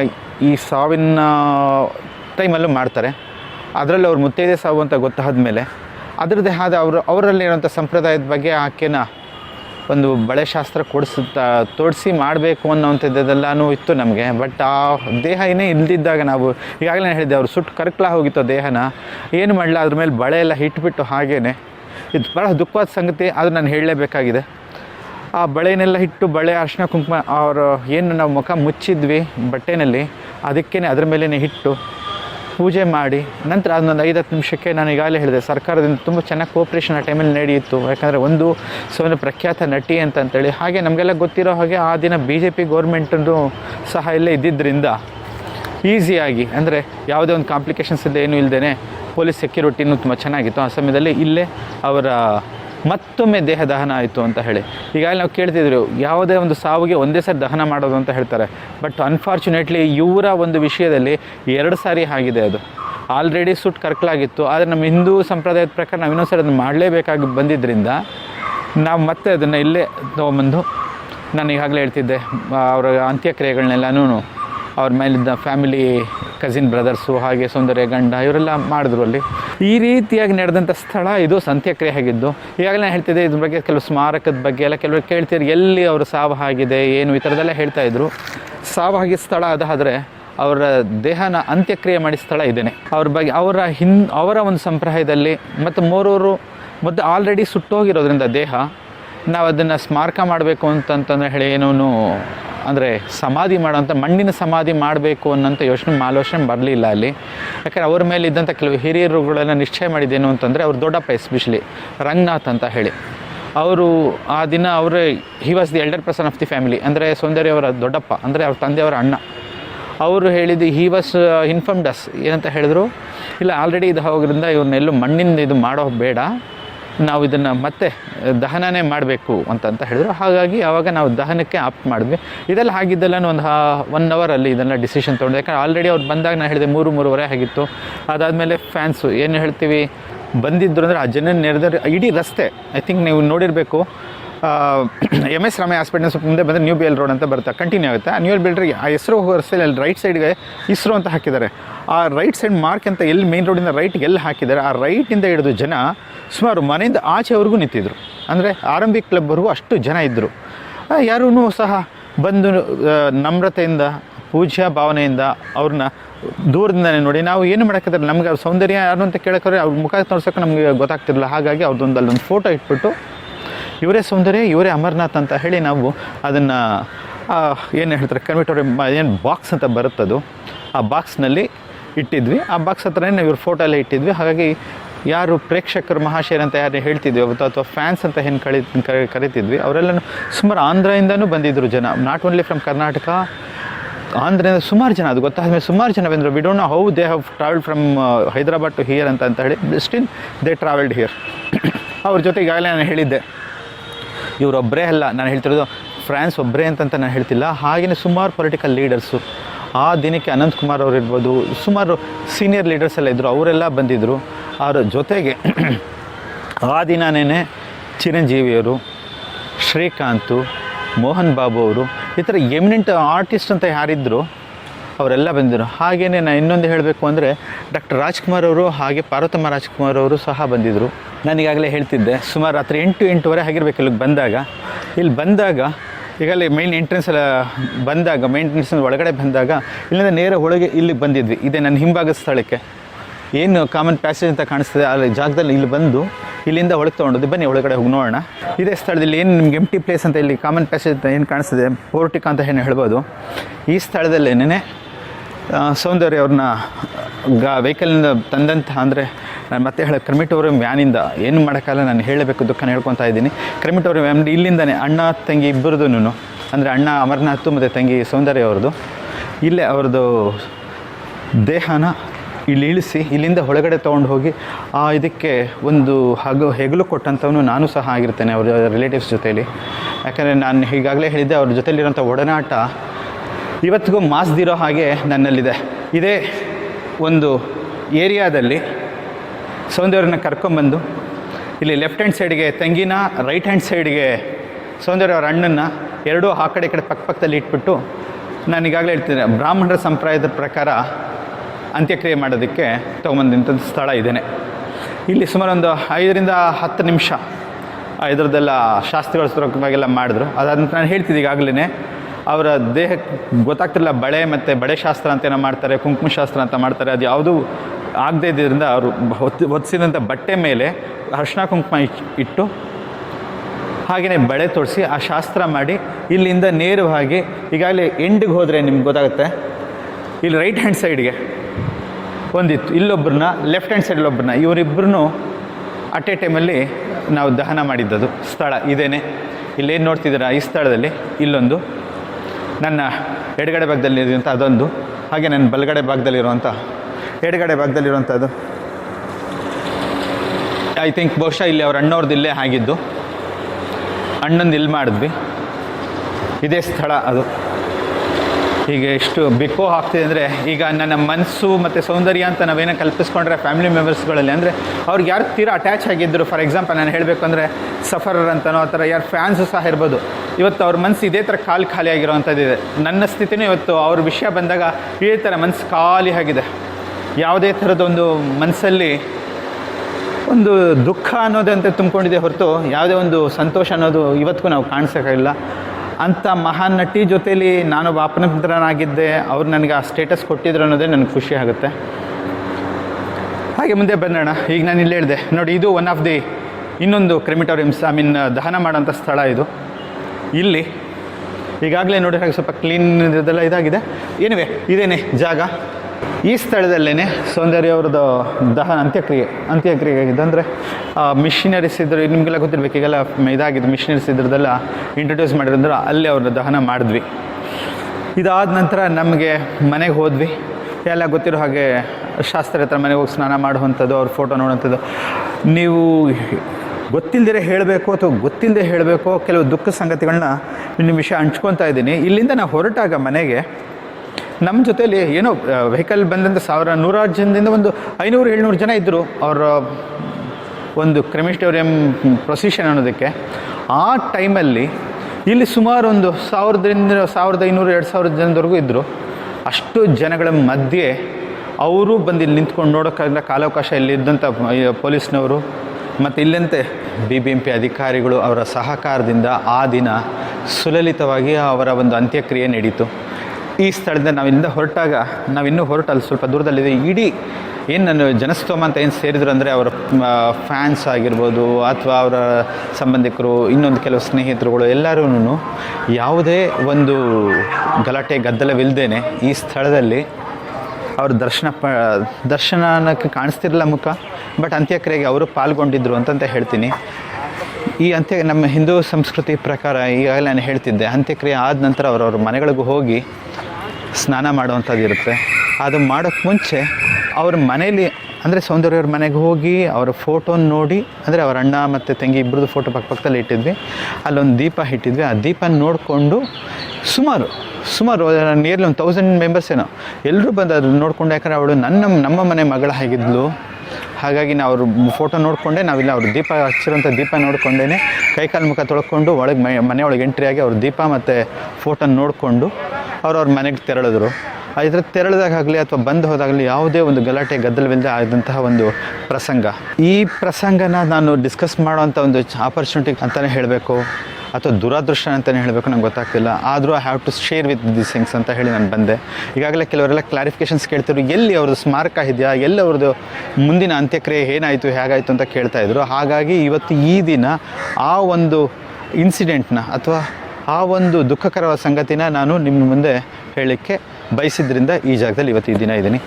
S1: ಈ ಸಾವಿನ ಟೈಮಲ್ಲೂ ಮಾಡ್ತಾರೆ. ಅದರಲ್ಲಿ ಅವ್ರು ಮುತ್ತೈದೆ ಸಾವು ಅಂತ ಗೊತ್ತಾದ ಮೇಲೆ ಅದರದ್ದೇ ಆದ ಅವರು ಅವರಲ್ಲಿರುವಂಥ ಸಂಪ್ರದಾಯದ ಬಗ್ಗೆ ಆಕೆನ ಒಂದು ಬಳೆ ಶಾಸ್ತ್ರ ಕೊಡಿಸುತ್ತಾ ತೋಡಿಸಿ ಮಾಡಬೇಕು ಅನ್ನೋವಂಥದ್ದೆಲ್ಲನೂ ಇತ್ತು ನಮಗೆ. ಬಟ್ ಆ ದೇಹ ಏನೇ ಇಲ್ದಿದ್ದಾಗ ನಾವು, ಈಗಾಗಲೇ ನಾನು ಹೇಳಿದ್ದೆ, ಅವರು ಸುಟ್ಟು ಕರ್ಕಲ ಹೋಗಿತ್ತು ದೇಹನ. ಏನು ಮಾಡಲ್ಲ ಅದ್ರ ಮೇಲೆ ಬಳೆ ಎಲ್ಲ ಇಟ್ಬಿಟ್ಟು ಹಾಗೇ ಇದು ಭಾಳ ದುಃಖವಾದ ಸಂಗತಿ ಅದು ನಾನು ಹೇಳಲೇಬೇಕಾಗಿದೆ. ಆ ಬಳೆನೆಲ್ಲ ಇಟ್ಟು ಬಳೆ ಅರ್ಶಿನ ಕುಂಕುಮ, ಅವರು ಏನು ನಾವು ಮುಖ ಮುಚ್ಚಿದ್ವಿ ಬಟ್ಟೆನಲ್ಲಿ ಅದಕ್ಕೇ ಅದ್ರ ಮೇಲೇ ಇಟ್ಟು ಪೂಜೆ ಮಾಡಿ, ನಂತರ ಅದನ್ನೊಂದು ಐದು ಹತ್ತು ನಿಮಿಷಕ್ಕೆ ನಾನು ಈಗಾಗಲೇ ಹೇಳಿದೆ, ಸರ್ಕಾರದಿಂದ ತುಂಬ ಚೆನ್ನಾಗಿ ಕೋಪ್ರೇಷನ್ ಆ ಟೈಮಲ್ಲಿ ನಡೆಯಿತು ಯಾಕಂದರೆ ಒಂದು ಸೊ ಒಂದು ಪ್ರಖ್ಯಾತ ನಟಿ ಅಂತ ಅಂತೇಳಿ, ಹಾಗೆ ನಮಗೆಲ್ಲ ಗೊತ್ತಿರೋ ಹಾಗೆ ಆ ದಿನ ಬಿ ಜೆ ಪಿ ಗೌರ್ಮೆಂಟನ್ನು ಸಹ ಇಲ್ಲೇ ಇದ್ದಿದ್ದರಿಂದ ಈಸಿಯಾಗಿ ಅಂದರೆ ಯಾವುದೇ ಒಂದು ಕಾಂಪ್ಲಿಕೇಶನ್ಸ್ ಇಲ್ಲ ಏನೂ ಇಲ್ಲದೇ ಪೊಲೀಸ್ ಸೆಕ್ಯೂರಿಟಿನೂ ತುಂಬ ಚೆನ್ನಾಗಿತ್ತು. ಆ ಸಮಯದಲ್ಲಿ ಇಲ್ಲೇ ಅವರ ಮತ್ತೊಮ್ಮೆ ದೇಹ ದಹನ ಆಯಿತು ಅಂತ ಹೇಳಿ. ಈಗಾಗಲೇ ನಾವು ಕೇಳ್ತಿದ್ರು, ಯಾವುದೇ ಒಂದು ಸಾವಿಗೆ ಒಂದೇ ಸಾರಿ ದಹನ ಮಾಡೋದು ಅಂತ ಹೇಳ್ತಾರೆ. ಬಟ್ ಅನ್ಫಾರ್ಚುನೇಟ್ಲಿ ಇವರ ಒಂದು ವಿಷಯದಲ್ಲಿ ಎರಡು ಸಾರಿ ಆಗಿದೆ ಅದು. ಆಲ್ರೆಡಿ ಸುಟ್ಟು ಕರ್ಕಲಾಗಿತ್ತು. ಆದರೆ ನಮ್ಮ ಹಿಂದೂ ಸಂಪ್ರದಾಯದ ಪ್ರಕಾರ ನಾವು ಇನ್ನೊಂದು ಸಾರಿ ಅದನ್ನು ಮಾಡಲೇಬೇಕಾಗಿ ಬಂದಿದ್ದರಿಂದ ನಾವು ಮತ್ತೆ ಅದನ್ನು ಇಲ್ಲೇ ತೊಗೊಂಬಂದು ನಾನು ಈಗಾಗಲೇ ಹೇಳ್ತಿದ್ದೆ ಅವರ ಅಂತ್ಯಕ್ರಿಯೆಗಳನ್ನೆಲ್ಲನೂ ಅವ್ರ ಮೇಲಿದ್ದ ಫ್ಯಾಮಿಲಿ ಕಸಿನ್ ಬ್ರದರ್ಸು ಹಾಗೆ ಸೌಂದರ್ಯ, ಗಂಡ, ಇವರೆಲ್ಲ ಮಾಡಿದ್ರು ಅಲ್ಲಿ. ಈ ರೀತಿಯಾಗಿ ನಡೆದಂಥ ಸ್ಥಳ ಇದು ಅಂತ್ಯಕ್ರಿಯೆ ಆಗಿದ್ದು. ಈಗಾಗಲೇ ನಾನು ಹೇಳ್ತಿದ್ದೆ, ಇದ್ರ ಬಗ್ಗೆ ಕೆಲವು ಸ್ಮಾರಕದ ಬಗ್ಗೆ ಎಲ್ಲ ಕೆಲವರು ಕೇಳ್ತಿದ್ರು, ಎಲ್ಲಿ ಅವರು ಸಾವು ಆಗಿದೆ, ಏನು ಈ ಥರದ್ದೆಲ್ಲ ಹೇಳ್ತಾ ಇದ್ರು. ಸಾವು ಆಗಿದ್ದ ಸ್ಥಳ ಅದಾದರೆ ಅವರ ದೇಹನ ಅಂತ್ಯಕ್ರಿಯೆ ಮಾಡಿದ ಸ್ಥಳ ಇದೇನೆ. ಅವ್ರ ಬಗ್ಗೆ, ಅವರ ಹಿನ್, ಅವರ ಒಂದು ಸಂಪ್ರದಾಯದಲ್ಲಿ ಮತ್ತು ಮೂರೂರು, ಮತ್ತು ಆಲ್ರೆಡಿ ಸುಟ್ಟೋಗಿರೋದ್ರಿಂದ ದೇಹ ನಾವು ಅದನ್ನು ಸ್ಮಾರಕ ಮಾಡಬೇಕು ಅಂತಂತಂದ್ರೆ ಹೇಳಿ ಏನೂ ಅಂದರೆ ಸಮಾಧಿ ಮಾಡೋಂಥ ಮಣ್ಣಿನ ಸಮಾಧಿ ಮಾಡಬೇಕು ಅನ್ನೋಂಥ ಯೋಚನೆ, ಮಾಲೋಚನೆ ಬರಲಿಲ್ಲ ಅಲ್ಲಿ. ಯಾಕಂದರೆ ಅವ್ರ ಮೇಲೆ ಇದ್ದಂಥ ಕೆಲವು ಹಿರಿಯರುಗಳೆಲ್ಲ ನಿಶ್ಚಯ ಮಾಡಿದ್ದೇನು ಅಂತಂದರೆ ಅವ್ರ ದೊಡ್ಡಪ್ಪ ಎಸ್ಪೆಷಲಿ ರಂಗನಾಥ್ ಅಂತ ಹೇಳಿ. ಅವರು ಆ ದಿನ ಅವರು he was the elder person of the family ಅಂದರೆ ಸೌಂದರ್ಯ ಅವರ ದೊಡ್ಡಪ್ಪ, ಅಂದರೆ ಅವ್ರ ತಂದೆಯವರ ಅಣ್ಣ. ಅವರು ಹೇಳಿದ್ದು ಹಿ ವಾಸ್ ಇನ್ಫಾರ್ಮ್ಡ್ ಅಸ್ ಏನಂತ ಹೇಳಿದ್ರು, ಇಲ್ಲ ಆಲ್ರೆಡಿ ಇದು ಹೋಗೋದ್ರಿಂದ ಇವ್ರನ್ನೆಲ್ಲೂ ಮಣ್ಣಿಂದ ಇದು ಮಾಡೋ ಬೇಡ. ನಾವು ಇದನ್ನು ಮತ್ತೆ ದಹನನೇ ಮಾಡಬೇಕು ಅಂತಂತ ಅಂತ ಹೇಳಿದ್ರು. ಹಾಗಾಗಿ ಆವಾಗ ನಾವು ದಹನಕ್ಕೆ ಆಪ್ಟ್ ಮಾಡಿದ್ವಿ. ಇದೆಲ್ಲ ಹಾಗಿದ್ದೆಲ್ಲ ಒಂದು ಒನ್ ಅವರಲ್ಲಿ ಇದೆಲ್ಲ ಡಿಸಿಷನ್ ತೊಗೊಂಡು ಯಾಕಂದ್ರೆ ಆಲ್ರೆಡಿ ಅವ್ರು ಬಂದಾಗ ನಾನು ಹೇಳಿದೆ ಮೂರು, ಮೂರುವರೆ ಆಗಿತ್ತು. ಅದಾದಮೇಲೆ ಫ್ಯಾನ್ಸು ಏನು ಹೇಳ್ತೀವಿ? ಬಂದಿದ್ರು ಅಂದರೆ ಆ ಜನ ನೆರೆದ ಇಡೀ ರಸ್ತೆ ಐ ಥಿಂಕ್ ನೀವು ನೋಡಿರಬೇಕು. ಎಂ ಎಸ್ ರಾಮಯ್ಯ ಹಾಸ್ಪಿಟಲ್ ಸ್ವಲ್ಪ ಮುಂದೆ ಬಂದರೆ ನ್ಯೂ ಬಿ ಎಲ್ ರೋಡ್ ಅಂತ ಬರುತ್ತೆ. ಕಂಟಿನ್ಯೂ ಆಗುತ್ತೆ. ಆ ನ್ಯೂ ಎಲ್ ಬಿಲ್ಡ್ರಿಗೆ ಆ ಹೆಸರು ಹೊರಸಲ್ಲಿ ಅಲ್ಲಿ ರೈಟ್ ಸೈಡ್ಗೆ ಇಸ್ರೋ ಅಂತ ಹಾಕಿದ್ದಾರೆ. ಆ ರೈಟ್ ಸೈಡ್ ಮಾರ್ಕ್ ಅಂತ ಎಲ್ಲಿ ಮೇನ್ ರೋಡಿಂದ ರೈಟ್ಗೆ ಎಲ್ಲಿ ಹಾಕಿದ್ದಾರೆ, ಆ ರೈಟಿಂದ ಹಿಡಿದು ಜನ ಸುಮಾರು ಮನೆಯಿಂದ ಆಚೆವರೆಗೂ ನಿಂತಿದ್ರು. ಅಂದರೆ ಆರಂಭಿಕ ಕ್ಲಬ್ವರೆಗೂ ಅಷ್ಟು ಜನ ಇದ್ದರು ಯಾರೂ ಸಹ ಬಂದು ನಮ್ರತೆಯಿಂದ, ಪೂಜ್ಯ ಭಾವನೆಯಿಂದ ಅವ್ರನ್ನ ದೂರದಿಂದಲೇ ನೋಡಿ. ನಾವು ಏನು ಮಾಡೋಕ್ಕಿದ್ರೆ ನಮಗೆ ಅವ್ರ ಸೌಂದರ್ಯ ಯಾರು ಅಂತ ಕೇಳೋಕ್ರೆ ಅವ್ರ ಮುಖ ತೋರ್ಸೋಕೆ ನಮಗೆ ಗೊತ್ತಾಗ್ತಿರಲಿಲ್ಲ. ಹಾಗಾಗಿ ಅವ್ರದ್ದೊಂದು ಅಲ್ಲೊಂದು ಫೋಟೋ ಇಟ್ಬಿಟ್ಟು ಇವರೇ ಸೌಂದರ್ಯ, ಇವರೇ ಅಮರನಾಥ್ ಅಂತ ಹೇಳಿ ನಾವು ಅದನ್ನು ಏನು ಹೇಳ್ತಾರೆ ಕನ್ವಿಟೋರಿಯಂ ಏನು ಬಾಕ್ಸ್ ಅಂತ ಬರುತ್ತದು, ಆ ಬಾಕ್ಸ್ನಲ್ಲಿ ಇಟ್ಟಿದ್ವಿ. ಆ ಬಾಕ್ಸ್ ಹತ್ರನೇ ನಾವು ಇವ್ರ ಫೋಟೋ ಎಲ್ಲ ಇಟ್ಟಿದ್ವಿ. ಹಾಗಾಗಿ ಯಾರು ಪ್ರೇಕ್ಷಕರು, ಮಹಾಶಯರ್ ಅಂತ ಯಾರು ಹೇಳ್ತಿದ್ವಿ, ಅವತ್ತು ಅಥವಾ ಫ್ಯಾನ್ಸ್ ಅಂತ ಏನು ಕಳಿ, ಕರಿ- ಕರಿತಿದ್ವಿ. ಅವರೆಲ್ಲನೂ ಸುಮಾರು ಆಂಧ್ರದಿಂದನೂ ಬಂದಿದ್ದರು ಜನ. ನಾಟ್ ಓನ್ಲಿ ಫ್ರಮ್ ಕರ್ನಾಟಕ ಆಂಧ್ರದಿಂದ ಸುಮಾರು ಜನ, ಅದು ಗೊತ್ತಾದ್ಮೇಲೆ ಸುಮಾರು ಜನ ಬಂದರು. We don't know how they have travel from Hyderabad to here ಅಂತ ಅಂತ ಹೇಳಿ ಸ್ಟಿಲ್ ದೇ ಟ್ರಾವೆಲ್ಡ್ ಹಿಯರ್ ಅವ್ರ ಜೊತೆ ಈಗಾಗಲೇ ನಾನು ಹೇಳಿದ್ದೆ. ಇವರೊಬ್ಬರೇ ಅಲ್ಲ, ನಾನು ಹೇಳ್ತಿರೋದು ಫ್ರಾನ್ಸ್ ಒಬ್ಬರೇ ಅಂತಂತ ನಾನು ಹೇಳ್ತಿಲ್ಲ. ಹಾಗೆಯೇ ಸುಮಾರು ಪೊಲಿಟಿಕಲ್ ಲೀಡರ್ಸು ಆ ದಿನಕ್ಕೆ ಅನಂತ್ ಕುಮಾರ್ ಅವರು ಇರ್ಬೋದು, ಸುಮಾರು ಸೀನಿಯರ್ ಲೀಡರ್ಸ್ ಎಲ್ಲ ಇದ್ದರು ಅವರೆಲ್ಲ ಬಂದಿದ್ದರು ಅವರ ಜೊತೆಗೆ ಆ ದಿನನೇ ಚಿರಂಜೀವಿಯವರು ಶ್ರೀ ಶ್ರೀಕಾಂತು, ಮೋಹನ್ ಬಾಬು ಅವರು, ಈ ಥರ ಎಮಿನೆಂಟ್ ಆರ್ಟಿಸ್ಟ್ ಅಂತ ಯಾರಿದ್ದರು ಅವರೆಲ್ಲ ಬಂದಿದ್ದರು ಹಾಗೆಯೇ ನಾನು ಇನ್ನೊಂದು ಹೇಳಬೇಕು ಅಂದರೆ ಡಾಕ್ಟರ್ ರಾಜ್ಕುಮಾರ್ ಅವರು ಹಾಗೆ ಪಾರ್ವತಮ್ಮ ರಾಜ್ಕುಮಾರ್ ಅವರು ಸಹ ಬಂದಿದ್ದರು ನಾನೀಗಾಗಲೇ ಹೇಳ್ತಿದ್ದೆ, ಸುಮಾರು ರಾತ್ರಿ ಎಂಟು ಎಂಟುವರೆ ಆಗಿರ್ಬೇಕು ಇಲ್ಲಿಗೆ ಬಂದಾಗ. ಇಲ್ಲಿ ಬಂದಾಗ, ಈಗಲೇ ಮೈನ್ ಎಂಟ್ರೆನ್ಸ್ ಎಲ್ಲ ಬಂದಾಗ ಮೈನ್ ಎಂಟ್ರೆನ್ಸ್ ಒಳಗಡೆ ಬಂದಾಗ, ಇಲ್ಲಿಂದ ನೇರ ಒಳಗೆ ಇಲ್ಲಿಗೆ ಬಂದಿದ್ವಿ. ಇದೆ ನನ್ನ ಹಿಂಭಾಗದ ಸ್ಥಳಕ್ಕೆ. ಏನು ಕಾಮನ್ ಪ್ಯಾಸೇಜ್ ಅಂತ ಕಾಣಿಸ್ತದೆ ಅಲ್ಲಿ ಜಾಗದಲ್ಲಿ ಇಲ್ಲಿ ಬಂದು ಇಲ್ಲಿಂದ ಒಳಗೆ ತೊಗೊಂಡದ್ದು ಬನ್ನಿ, ಒಳಗಡೆ ಹೋಗಿ ನೋಡೋಣ. ಇದೇ ಸ್ಥಳದಲ್ಲಿ ಏನು ನಿಮ್ಗೆ ಎಂಟಿ ಪ್ಲೇಸ್ ಅಂತ ಇಲ್ಲಿ ಕಾಮನ್ ಪ್ಯಾಸೇಜ್ ಅಂತ ಏನು ಕಾಣಿಸ್ತದೆ ಪೋರ್ಟಿಕ ಅಂತ ಏನು ಹೇಳ್ಬೋದು. ಈ ಸ್ಥಳದಲ್ಲೇನೇ ಸೌಂದರ್ಯ ಅವ್ರನ್ನ, ಗಾ, ವೆಹಿಕಲ್ನಿಂದ ತಂದಂತಹ ಅಂದರೆ, ನಾನು ಮತ್ತೆ ಹೇಳ ಕ್ರಮಿಟೋರಿಯಂ ವ್ಯಾನಿಂದ ಏನು ಮಾಡೋಕ್ಕಲ್ಲ ನಾನು ಹೇಳಬೇಕು, ದುಃಖನ ಹೇಳ್ಕೊತಾ ಇದ್ದೀನಿ. ಕ್ರಮಿಟೋರಿಯಂ ವ್ಯಾನ್, ಇಲ್ಲಿಂದನೇ ಅಣ್ಣ, ತಂಗಿ ಇಬ್ಬರದೂ ಅಂದರೆ ಅಣ್ಣ ಅಮರನಾಥ್ ಮತ್ತು ತಂಗಿ ಸೌಂದರ್ಯ ಅವ್ರದ್ದು. ಇಲ್ಲೇ ಅವ್ರದ್ದು ದೇಹನ ಇಲ್ಲಿ ಇಳಿಸಿ, ಇಲ್ಲಿಂದ ಒಳಗಡೆ ತೊಗೊಂಡು ಹೋಗಿ, ಆ ಇದಕ್ಕೆ ಒಂದು ಹಗು, ಹೆಗಲು ಕೊಟ್ಟಂಥವನು ನಾನು ಸಹ ಆಗಿರ್ತೇನೆ, ಅವ್ರ ರಿಲೇಟಿವ್ಸ್ ಜೊತೆಯಲ್ಲಿ ಯಾಕಂದರೆ ನಾನು ಈಗಾಗಲೇ ಹೇಳಿದ್ದೆ, ಅವ್ರ ಜೊತೆಲಿರೋಂಥ ಒಡನಾಟ ಇವತ್ತಿಗೂ ಮಾಸ್ದಿರೋ ಹಾಗೆ ನನ್ನಲ್ಲಿದೆ. ಇದೇ ಒಂದು ಏರಿಯಾದಲ್ಲಿ ಸೌಂದರ್ಯನ ಕರ್ಕೊಂಬಂದು, ಇಲ್ಲಿ ಲೆಫ್ಟ್ ಹ್ಯಾಂಡ್ ಸೈಡ್ಗೆ ತಂಗಿನ ರೈಟ್ ಹ್ಯಾಂಡ್ ಸೈಡ್ಗೆ ಸೌಂದರ್ಯ ಅಣ್ಣನ ಎರಡೂ ಆ ಕಡೆ ಕಡೆ ಪಕ್ಕ ಪಕ್ಕದಲ್ಲಿ ಇಟ್ಬಿಟ್ಟು ನಾನು ಈಗಾಗಲೇ ಹೇಳ್ತೀನಿ ಬ್ರಾಹ್ಮಣರ ಸಂಪ್ರದಾಯದ ಪ್ರಕಾರ ಅಂತ್ಯಕ್ರಿಯೆ ಮಾಡೋದಕ್ಕೆ ತೊಗೊಂಬಂದಂಥದ್ದು ಸ್ಥಳ ಇದ್ದೇನೆ ಇಲ್ಲಿ ಸುಮಾರು ಒಂದು ಐದರಿಂದ ಹತ್ತು ನಿಮಿಷ ಇದರದ್ದೆಲ್ಲ ಶಾಸ್ತ್ರಗಳ ಸ್ವರೂಪವಾಗೆಲ್ಲ ಮಾಡಿದ್ರು. ಅದಾದ ನಾನು ಹೇಳ್ತಿದ್ದೆ ಈಗಾಗಲೇ ಅವರ ದೇಹಕ್ಕೆ ಗೊತ್ತಾಗ್ತಿರಲಿಲ್ಲ ಬಳೆ ಮತ್ತು ಬಳೆ ಶಾಸ್ತ್ರ ಅಂತ ಏನೋ ಮಾಡ್ತಾರೆ ಕುಂಕುಮ ಶಾಸ್ತ್ರ ಅಂತ ಮಾಡ್ತಾರೆ, ಅದು ಯಾವುದೂ ಆಗದೇ ಇದ್ದರಿಂದ ಅವರು ಹೊತ್ತು ಬಟ್ಟೆ ಮೇಲೆ ಅರ್ಶಿನ ಕುಂಕುಮ ಇಟ್ಟು ಹಾಗೆಯೇ ಬಳೆ ತೋರಿಸಿ ಆ ಶಾಸ್ತ್ರ ಮಾಡಿ ಇಲ್ಲಿಂದ ನೇರವಾಗಿ ಈಗಾಗಲೇ ಎಂಡಿಗೆ ಹೋದರೆ ನಿಮ್ಗೆ ಗೊತ್ತಾಗುತ್ತೆ. ಇಲ್ಲಿ ರೈಟ್ ಹ್ಯಾಂಡ್ ಸೈಡ್ಗೆ ಒಂದಿತ್ತು. ಇಲ್ಲೊಬ್ಬರನ್ನ ಲೆಫ್ಟ್ ಹ್ಯಾಂಡ್ ಸೈಡ್ ಒಬ್ಬರನ್ನ ಇವರಿಬ್ಬರೂ ಅಟ್ ಎ ಟೈಮಲ್ಲಿ ನಾವು ದಹನ ಮಾಡಿದ್ದದು ಸ್ಥಳ ಇದೇನೆ. ಇಲ್ಲೇನು ನೋಡ್ತಿದ್ದೀರಾ? ಈ ಸ್ಥಳದಲ್ಲಿ ಇಲ್ಲೊಂದು ನನ್ನ ಎಡಗಡೆ ಭಾಗದಲ್ಲಿ ಇರುವಂಥ ಅದೊಂದು, ಹಾಗೆ ನನ್ನ ಬಲಗಡೆ ಭಾಗದಲ್ಲಿರುವಂಥ ಎಡಗಡೆ ಭಾಗದಲ್ಲಿರುವಂಥದ್ದು ಐ ಥಿಂಕ್ ಬಹುಶಃ ಇಲ್ಲಿ ಅವ್ರ ಅಣ್ಣವ್ರದ್ದು ಇಲ್ಲೇ ಆಗಿದ್ದು. ಅಣ್ಣಂದು ಇಲ್ಲಿ ಮಾಡಿದ್ವಿ. ಇದೇ ಸ್ಥಳ ಅದು. ಹೀಗೆ ಎಷ್ಟು ಬಿಕ್ಕೋ ಆಗ್ತಿದೆ ಅಂದರೆ ಈಗ ನನ್ನ ಮನಸ್ಸು ಮತ್ತು ಸೌಂದರ್ಯ ಅಂತ ನಾವೇನೋ ಕಲ್ಪಿಸ್ಕೊಂಡ್ರೆ ಫ್ಯಾಮಿಲಿ ಮೆಂಬರ್ಸ್ಗಳಲ್ಲಿ ಅಂದರೆ ಅವ್ರಿಗೆ ಯಾರು ತೀರಾ ಅಟ್ಯಾಚ್ ಆಗಿದ್ದರು ಫಾರ್ ಎಕ್ಸಾಂಪಲ್ ನಾನು ಹೇಳಬೇಕು ಅಂದರೆ ಸಫರರ್ ಅಂತನೋ, ಆ ಥರ ಯಾರು ಫ್ಯಾನ್ಸು ಸಹ ಇರ್ಬೋದು. ಇವತ್ತು ಅವ್ರ ಮನಸ್ಸು ಇದೇ ಥರ ಖಾಲಿ ಖಾಲಿ ಆಗಿರೋವಂಥದ್ದಿದೆ ನನ್ನ ಸ್ಥಿತಿನೂ ಇವತ್ತು ಅವ್ರ ವಿಷಯ ಬಂದಾಗ ಇದೇ ಥರ ಮನಸ್ಸು ಖಾಲಿ ಆಗಿದೆ. ಯಾವುದೇ ಥರದೊಂದು ಮನಸ್ಸಲ್ಲಿ ಒಂದು ದುಃಖ ಅನ್ನೋದಂತೆ ತುಂಬಿಕೊಂಡಿದೆ ಹೊರತು ಯಾವುದೇ ಒಂದು ಸಂತೋಷ ಅನ್ನೋದು ಇವತ್ತಿಗೂ ನಾವು ಕಾಣಿಸೋಕ್ಕಾಗಿಲ್ಲ. ಅಂಥ ಮಹಾನ್ ನಟಿ ಜೊತೇಲಿ ನಾನೊಬ್ಬ ಅಪನಂತರನಾಗಿದ್ದೆ, ಅವ್ರು ನನಗೆ ಆ ಸ್ಟೇಟಸ್ ಕೊಟ್ಟಿದ್ರು ಅನ್ನೋದೇ ನನಗೆ ಖುಷಿ ಆಗುತ್ತೆ. ಹಾಗೆ ಮುಂದೆ ಬಂದೋಣ ಈಗ ನಾನು ಇಲ್ಲಿ ಹೇಳಿದೆ, ನೋಡಿ ಇದು ಒನ್ ಆಫ್ ದಿ ಇನ್ನೊಂದು ಕ್ರಿಮಿಟೋರಿಯಮ್ಸ್ ಐ ಮೀನ್ ದಹನ ಮಾಡೋಂಥ ಸ್ಥಳ ಇದು. ಇಲ್ಲಿ. ಈಗಾಗಲೇ ನೋಡಿ ಹಾಗೆ ಸ್ವಲ್ಪ ಕ್ಲೀನ್ ಇದೆಲ್ಲ ಇದಾಗಿದೆ. ಏನಿವೆ ಇದೇನೆ ಜಾಗ. ಈ ಸ್ಥಳದಲ್ಲೇ ಸೌಂದರ್ಯ ಅವ್ರದ್ದು ದಹನ ಅಂತ್ಯಕ್ರಿಯೆ ಅಂತ್ಯಕ್ರಿಯೆ ಆಗಿದೆ. ಅಂದರೆ ಮಿಷಿನರೀಸ್ ಇದ್ರು, ನಿಮಗೆಲ್ಲ ಗೊತ್ತಿರಬೇಕು, ಈಗೆಲ್ಲ ಇದಾಗಿದೆ. ಮಿಷಿನರೀಸ್ ಇದ್ರದ್ದೆಲ್ಲ ಇಂಟ್ರೊಡ್ಯೂಸ್ ಮಾಡಿರೋದ್ರೆ ಅಲ್ಲೇ ಅವ್ರನ್ನ ದಹನ ಮಾಡಿದ್ವಿ. ಇದಾದ ನಂತರ ನಮಗೆ ಮನೆಗೆ ಹೋದ್ವಿ. ಎಲ್ಲ ಗೊತ್ತಿರೋ ಹಾಗೆ ಶಾಸ್ತ್ರ ಹತ್ರ ಮನೆಗೆ ಹೋಗಿ ಸ್ನಾನ ಮಾಡುವಂಥದ್ದು, ಅವ್ರ ಫೋಟೋ ನೋಡುವಂಥದ್ದು. ನೀವು ಗೊತ್ತಿಲ್ಲದೆ ಹೇಳಬೇಕು ಅಥವಾ ಗೊತ್ತಿಲ್ಲದೆ ಹೇಳಬೇಕು ಕೆಲವು ದುಃಖ ಸಂಗತಿಗಳನ್ನ ನಿಮ್ಮ ವಿಷಯ ಹಂಚ್ಕೊತಾ ಇದ್ದೀನಿ. ಇಲ್ಲಿಂದ ನಾನು ಹೊರಟಾಗ ಮನೆಗೆ ನಮ್ಮ ಜೊತೇಲಿ ಏನೋ ವೆಹಿಕಲ್ ಬಂದಂಥ ಸಾವಿರ ನೂರಾರು ಜನದಿಂದ ಒಂದು ಐನೂರು, ಏಳ್ನೂರು ಜನ ಇದ್ದರು ಅವರ ಒಂದು ಕ್ರೆಮಿಸ್ಟೋರಿಯಂ ಪ್ರೊಸಿಷನ್ ಅನ್ನೋದಕ್ಕೆ. ಆ ಟೈಮಲ್ಲಿ ಇಲ್ಲಿ ಸುಮಾರು ಒಂದು ಸಾವಿರದಿಂದ, ಸಾವಿರದ ಐನೂರು, ಎರಡು ಸಾವಿರದ ಜನದವರೆಗೂ ಇದ್ದರು ಅಷ್ಟು ಜನಗಳ ಮಧ್ಯೆ ಅವರು ಬಂದು ಇಲ್ಲಿ ನಿಂತ್ಕೊಂಡು ನೋಡೋಕ್ಕಾಗಲ್ಲ ಕಾಲಾವಕಾಶ ಇಲ್ಲಿದ್ದಂಥ ಪೊಲೀಸ್ನವರು. ಮತ್ತು ಇಲ್ಲಂತೆ ಬಿ ಬಿ ಎಂ ಪಿ ಅಧಿಕಾರಿಗಳು ಅವರ ಸಹಕಾರದಿಂದ ಆ ದಿನ ಸುಲಲಿತವಾಗಿ ಅವರ ಒಂದು ಅಂತ್ಯಕ್ರಿಯೆ ನಡೀತು. ಈ ಸ್ಥಳದಿಂದ ನಾವಿಂದ ಹೊರಟಾಗ, ನಾವಿನ್ನೂ ಹೊರಟು ಅಲ್ಲಿ ಸ್ವಲ್ಪ ದೂರದಲ್ಲಿದೆ. ಇಡೀ ಏನು ನಾನು ಜನಸ್ತೋಮ ಅಂತ ಏನು ಸೇರಿದ್ರು ಅಂದರೆ ಅವರ ಫ್ಯಾನ್ಸ್ ಆಗಿರ್ಬೋದು ಅಥವಾ ಅವರ ಸಂಬಂಧಿಕರು, ಇನ್ನೊಂದು ಕೆಲವು ಸ್ನೇಹಿತರುಗಳು ಎಲ್ಲರೂ ಯಾವುದೇ ಒಂದು ಗಲಾಟೆ ಗದ್ದಲವಿಲ್ಲದೇನೆ ಈ ಸ್ಥಳದಲ್ಲಿ ಅವ್ರ ದರ್ಶನ ಪ ದರ್ಶನಕ್ಕೆ ಕಾಣಿಸ್ತಿರಲಿಲ್ಲ ಮುಖ. ಬಟ್ ಅಂತ್ಯಕ್ರಿಯೆಗೆ ಅವರು ಪಾಲ್ಗೊಂಡಿದ್ರು ಅಂತಂತ ಹೇಳ್ತೀನಿ. ಈ ಅಂತ್ಯ ನಮ್ಮ ಹಿಂದೂ ಸಂಸ್ಕೃತಿ ಪ್ರಕಾರ ಈಗಾಗಲೇ ನಾನು ಹೇಳ್ತಿದ್ದೆ. ಅಂತ್ಯಕ್ರಿಯೆ ಆದ ನಂತರ ಅವರವ್ರ ಮನೆಗಳಿಗೂ ಹೋಗಿ ಸ್ನಾನ ಮಾಡುವಂಥದ್ದು ಇರುತ್ತೆ. ಅದು ಮಾಡೋಕ್ಕೆ ಮುಂಚೆ ಅವ್ರ ಮನೇಲಿ ಅಂದರೆ ಸೌಂದರ್ಯವ್ರ ಮನೆಗೆ ಹೋಗಿ ಅವರ ಫೋಟೋನ ನೋಡಿ, ಅಂದರೆ ಅವರ ಅಣ್ಣ ಮತ್ತು ತಂಗಿ ಇಬ್ಬರದ್ದು ಫೋಟೋ ಪಕ್ಕ ಪಕ್ಕದಲ್ಲಿ ಇಟ್ಟಿದ್ವಿ. ಅಲ್ಲೊಂದು ದೀಪ ಇಟ್ಟಿದ್ವಿ. ಆ ದೀಪ ನೋಡಿಕೊಂಡು ಸುಮಾರು ಸುಮಾರು ನಿಯರ್ಲಿ ಒಂದು ತೌಸಂಡ್ ಮೆಂಬರ್ಸ್ ಏನೋ. ಎಲ್ಲರೂ ಬಂದು ಅದನ್ನು ನೋಡಿಕೊಂಡು, ಯಾಕಂದರೆ ಅವಳು ನನ್ನ, ನಮ್ಮ ಮನೆ ಮಗಳ ಆಗಿದ್ಲು. ಹಾಗಾಗಿ ನಾವು ಅವ್ರ ಫೋಟೋ ನೋಡಿಕೊಂಡೆ, ನಾವಿಲ್ಲ ಅವ್ರ ದೀಪ ಹಚ್ಚಿರೋಂಥ ದೀಪ ನೋಡಿಕೊಂಡೇ ಕೈಕಾಲು ಮುಖ ತೊಳ್ಕೊಂಡು ಒಳಗೆ ಮನೆ, ಮನೆಯೊಳಗೆ ಆಗಿ ಅವ್ರ ದೀಪ ಮತ್ತು ಫೋಟೋ ನೋಡಿಕೊಂಡು ಅವ್ರವ್ರ ಮನೆಗೆ ತೆರಳಿದ್ರು. ಇದ್ರ ತೆರಳಿದಾಗಲಿ ಅಥವಾ ಬಂದು ಹೋದಾಗಲಿ ಯಾವುದೇ ಒಂದು ಗಲಾಟೆ ಗದ್ದಲವಿಲ್ಲದೆ ಆದಂತಹ ಒಂದು ಪ್ರಸಂಗ. ಈ ಪ್ರಸಂಗನ ನಾನು ಡಿಸ್ಕಸ್ ಮಾಡೋವಂಥ ಒಂದು ಆಪರ್ಚುನಿಟಿ ಅಂತಲೇ ಹೇಳಬೇಕು. ಅಥವಾ ದುರಾದೃಷ್ಟ ಅಂತಲೇ ಹೇಳಬೇಕು, ನಂಗೆ ಗೊತ್ತಾಗ್ತಿಲ್ಲ. ಆದರೂ I have to share with this things ಅಂತ ಹೇಳಿ ನಾನು ಬಂದೆ. ಈಗಾಗಲೇ ಕೆಲವರೆಲ್ಲ ಕ್ಲಾರಿಫಿಕೇಷನ್ಸ್ ಕೇಳ್ತಿದ್ರು, ಎಲ್ಲಿ ಅವ್ರದ್ದು ಸ್ಮಾರಕ ಇದೆಯಾ, ಎಲ್ಲಿ ಅವ್ರದ್ದು ಮುಂದಿನ ಅಂತ್ಯಕ್ರಿಯೆ ಏನಾಯಿತು, ಹೇಗಾಯಿತು ಅಂತ ಕೇಳ್ತಾ ಇದ್ರು. ಹಾಗಾಗಿ ಇವತ್ತು ಈ ದಿನ ಆ ಒಂದು ಇನ್ಸಿಡೆಂಟ್ನ ಅಥವಾ ಆ ಒಂದು ದುಃಖಕರವಾದ ಸಂಗತಿನ ನಾನು ನಿಮ್ಮ ಮುಂದೆ ಹೇಳಲಿಕ್ಕೆ ಬಯಸಿದ್ರಿಂದ ಈ ಜಾಗದಲ್ಲಿ ಇವತ್ತು ಈ ದಿನ ಇದ್ದೀನಿ.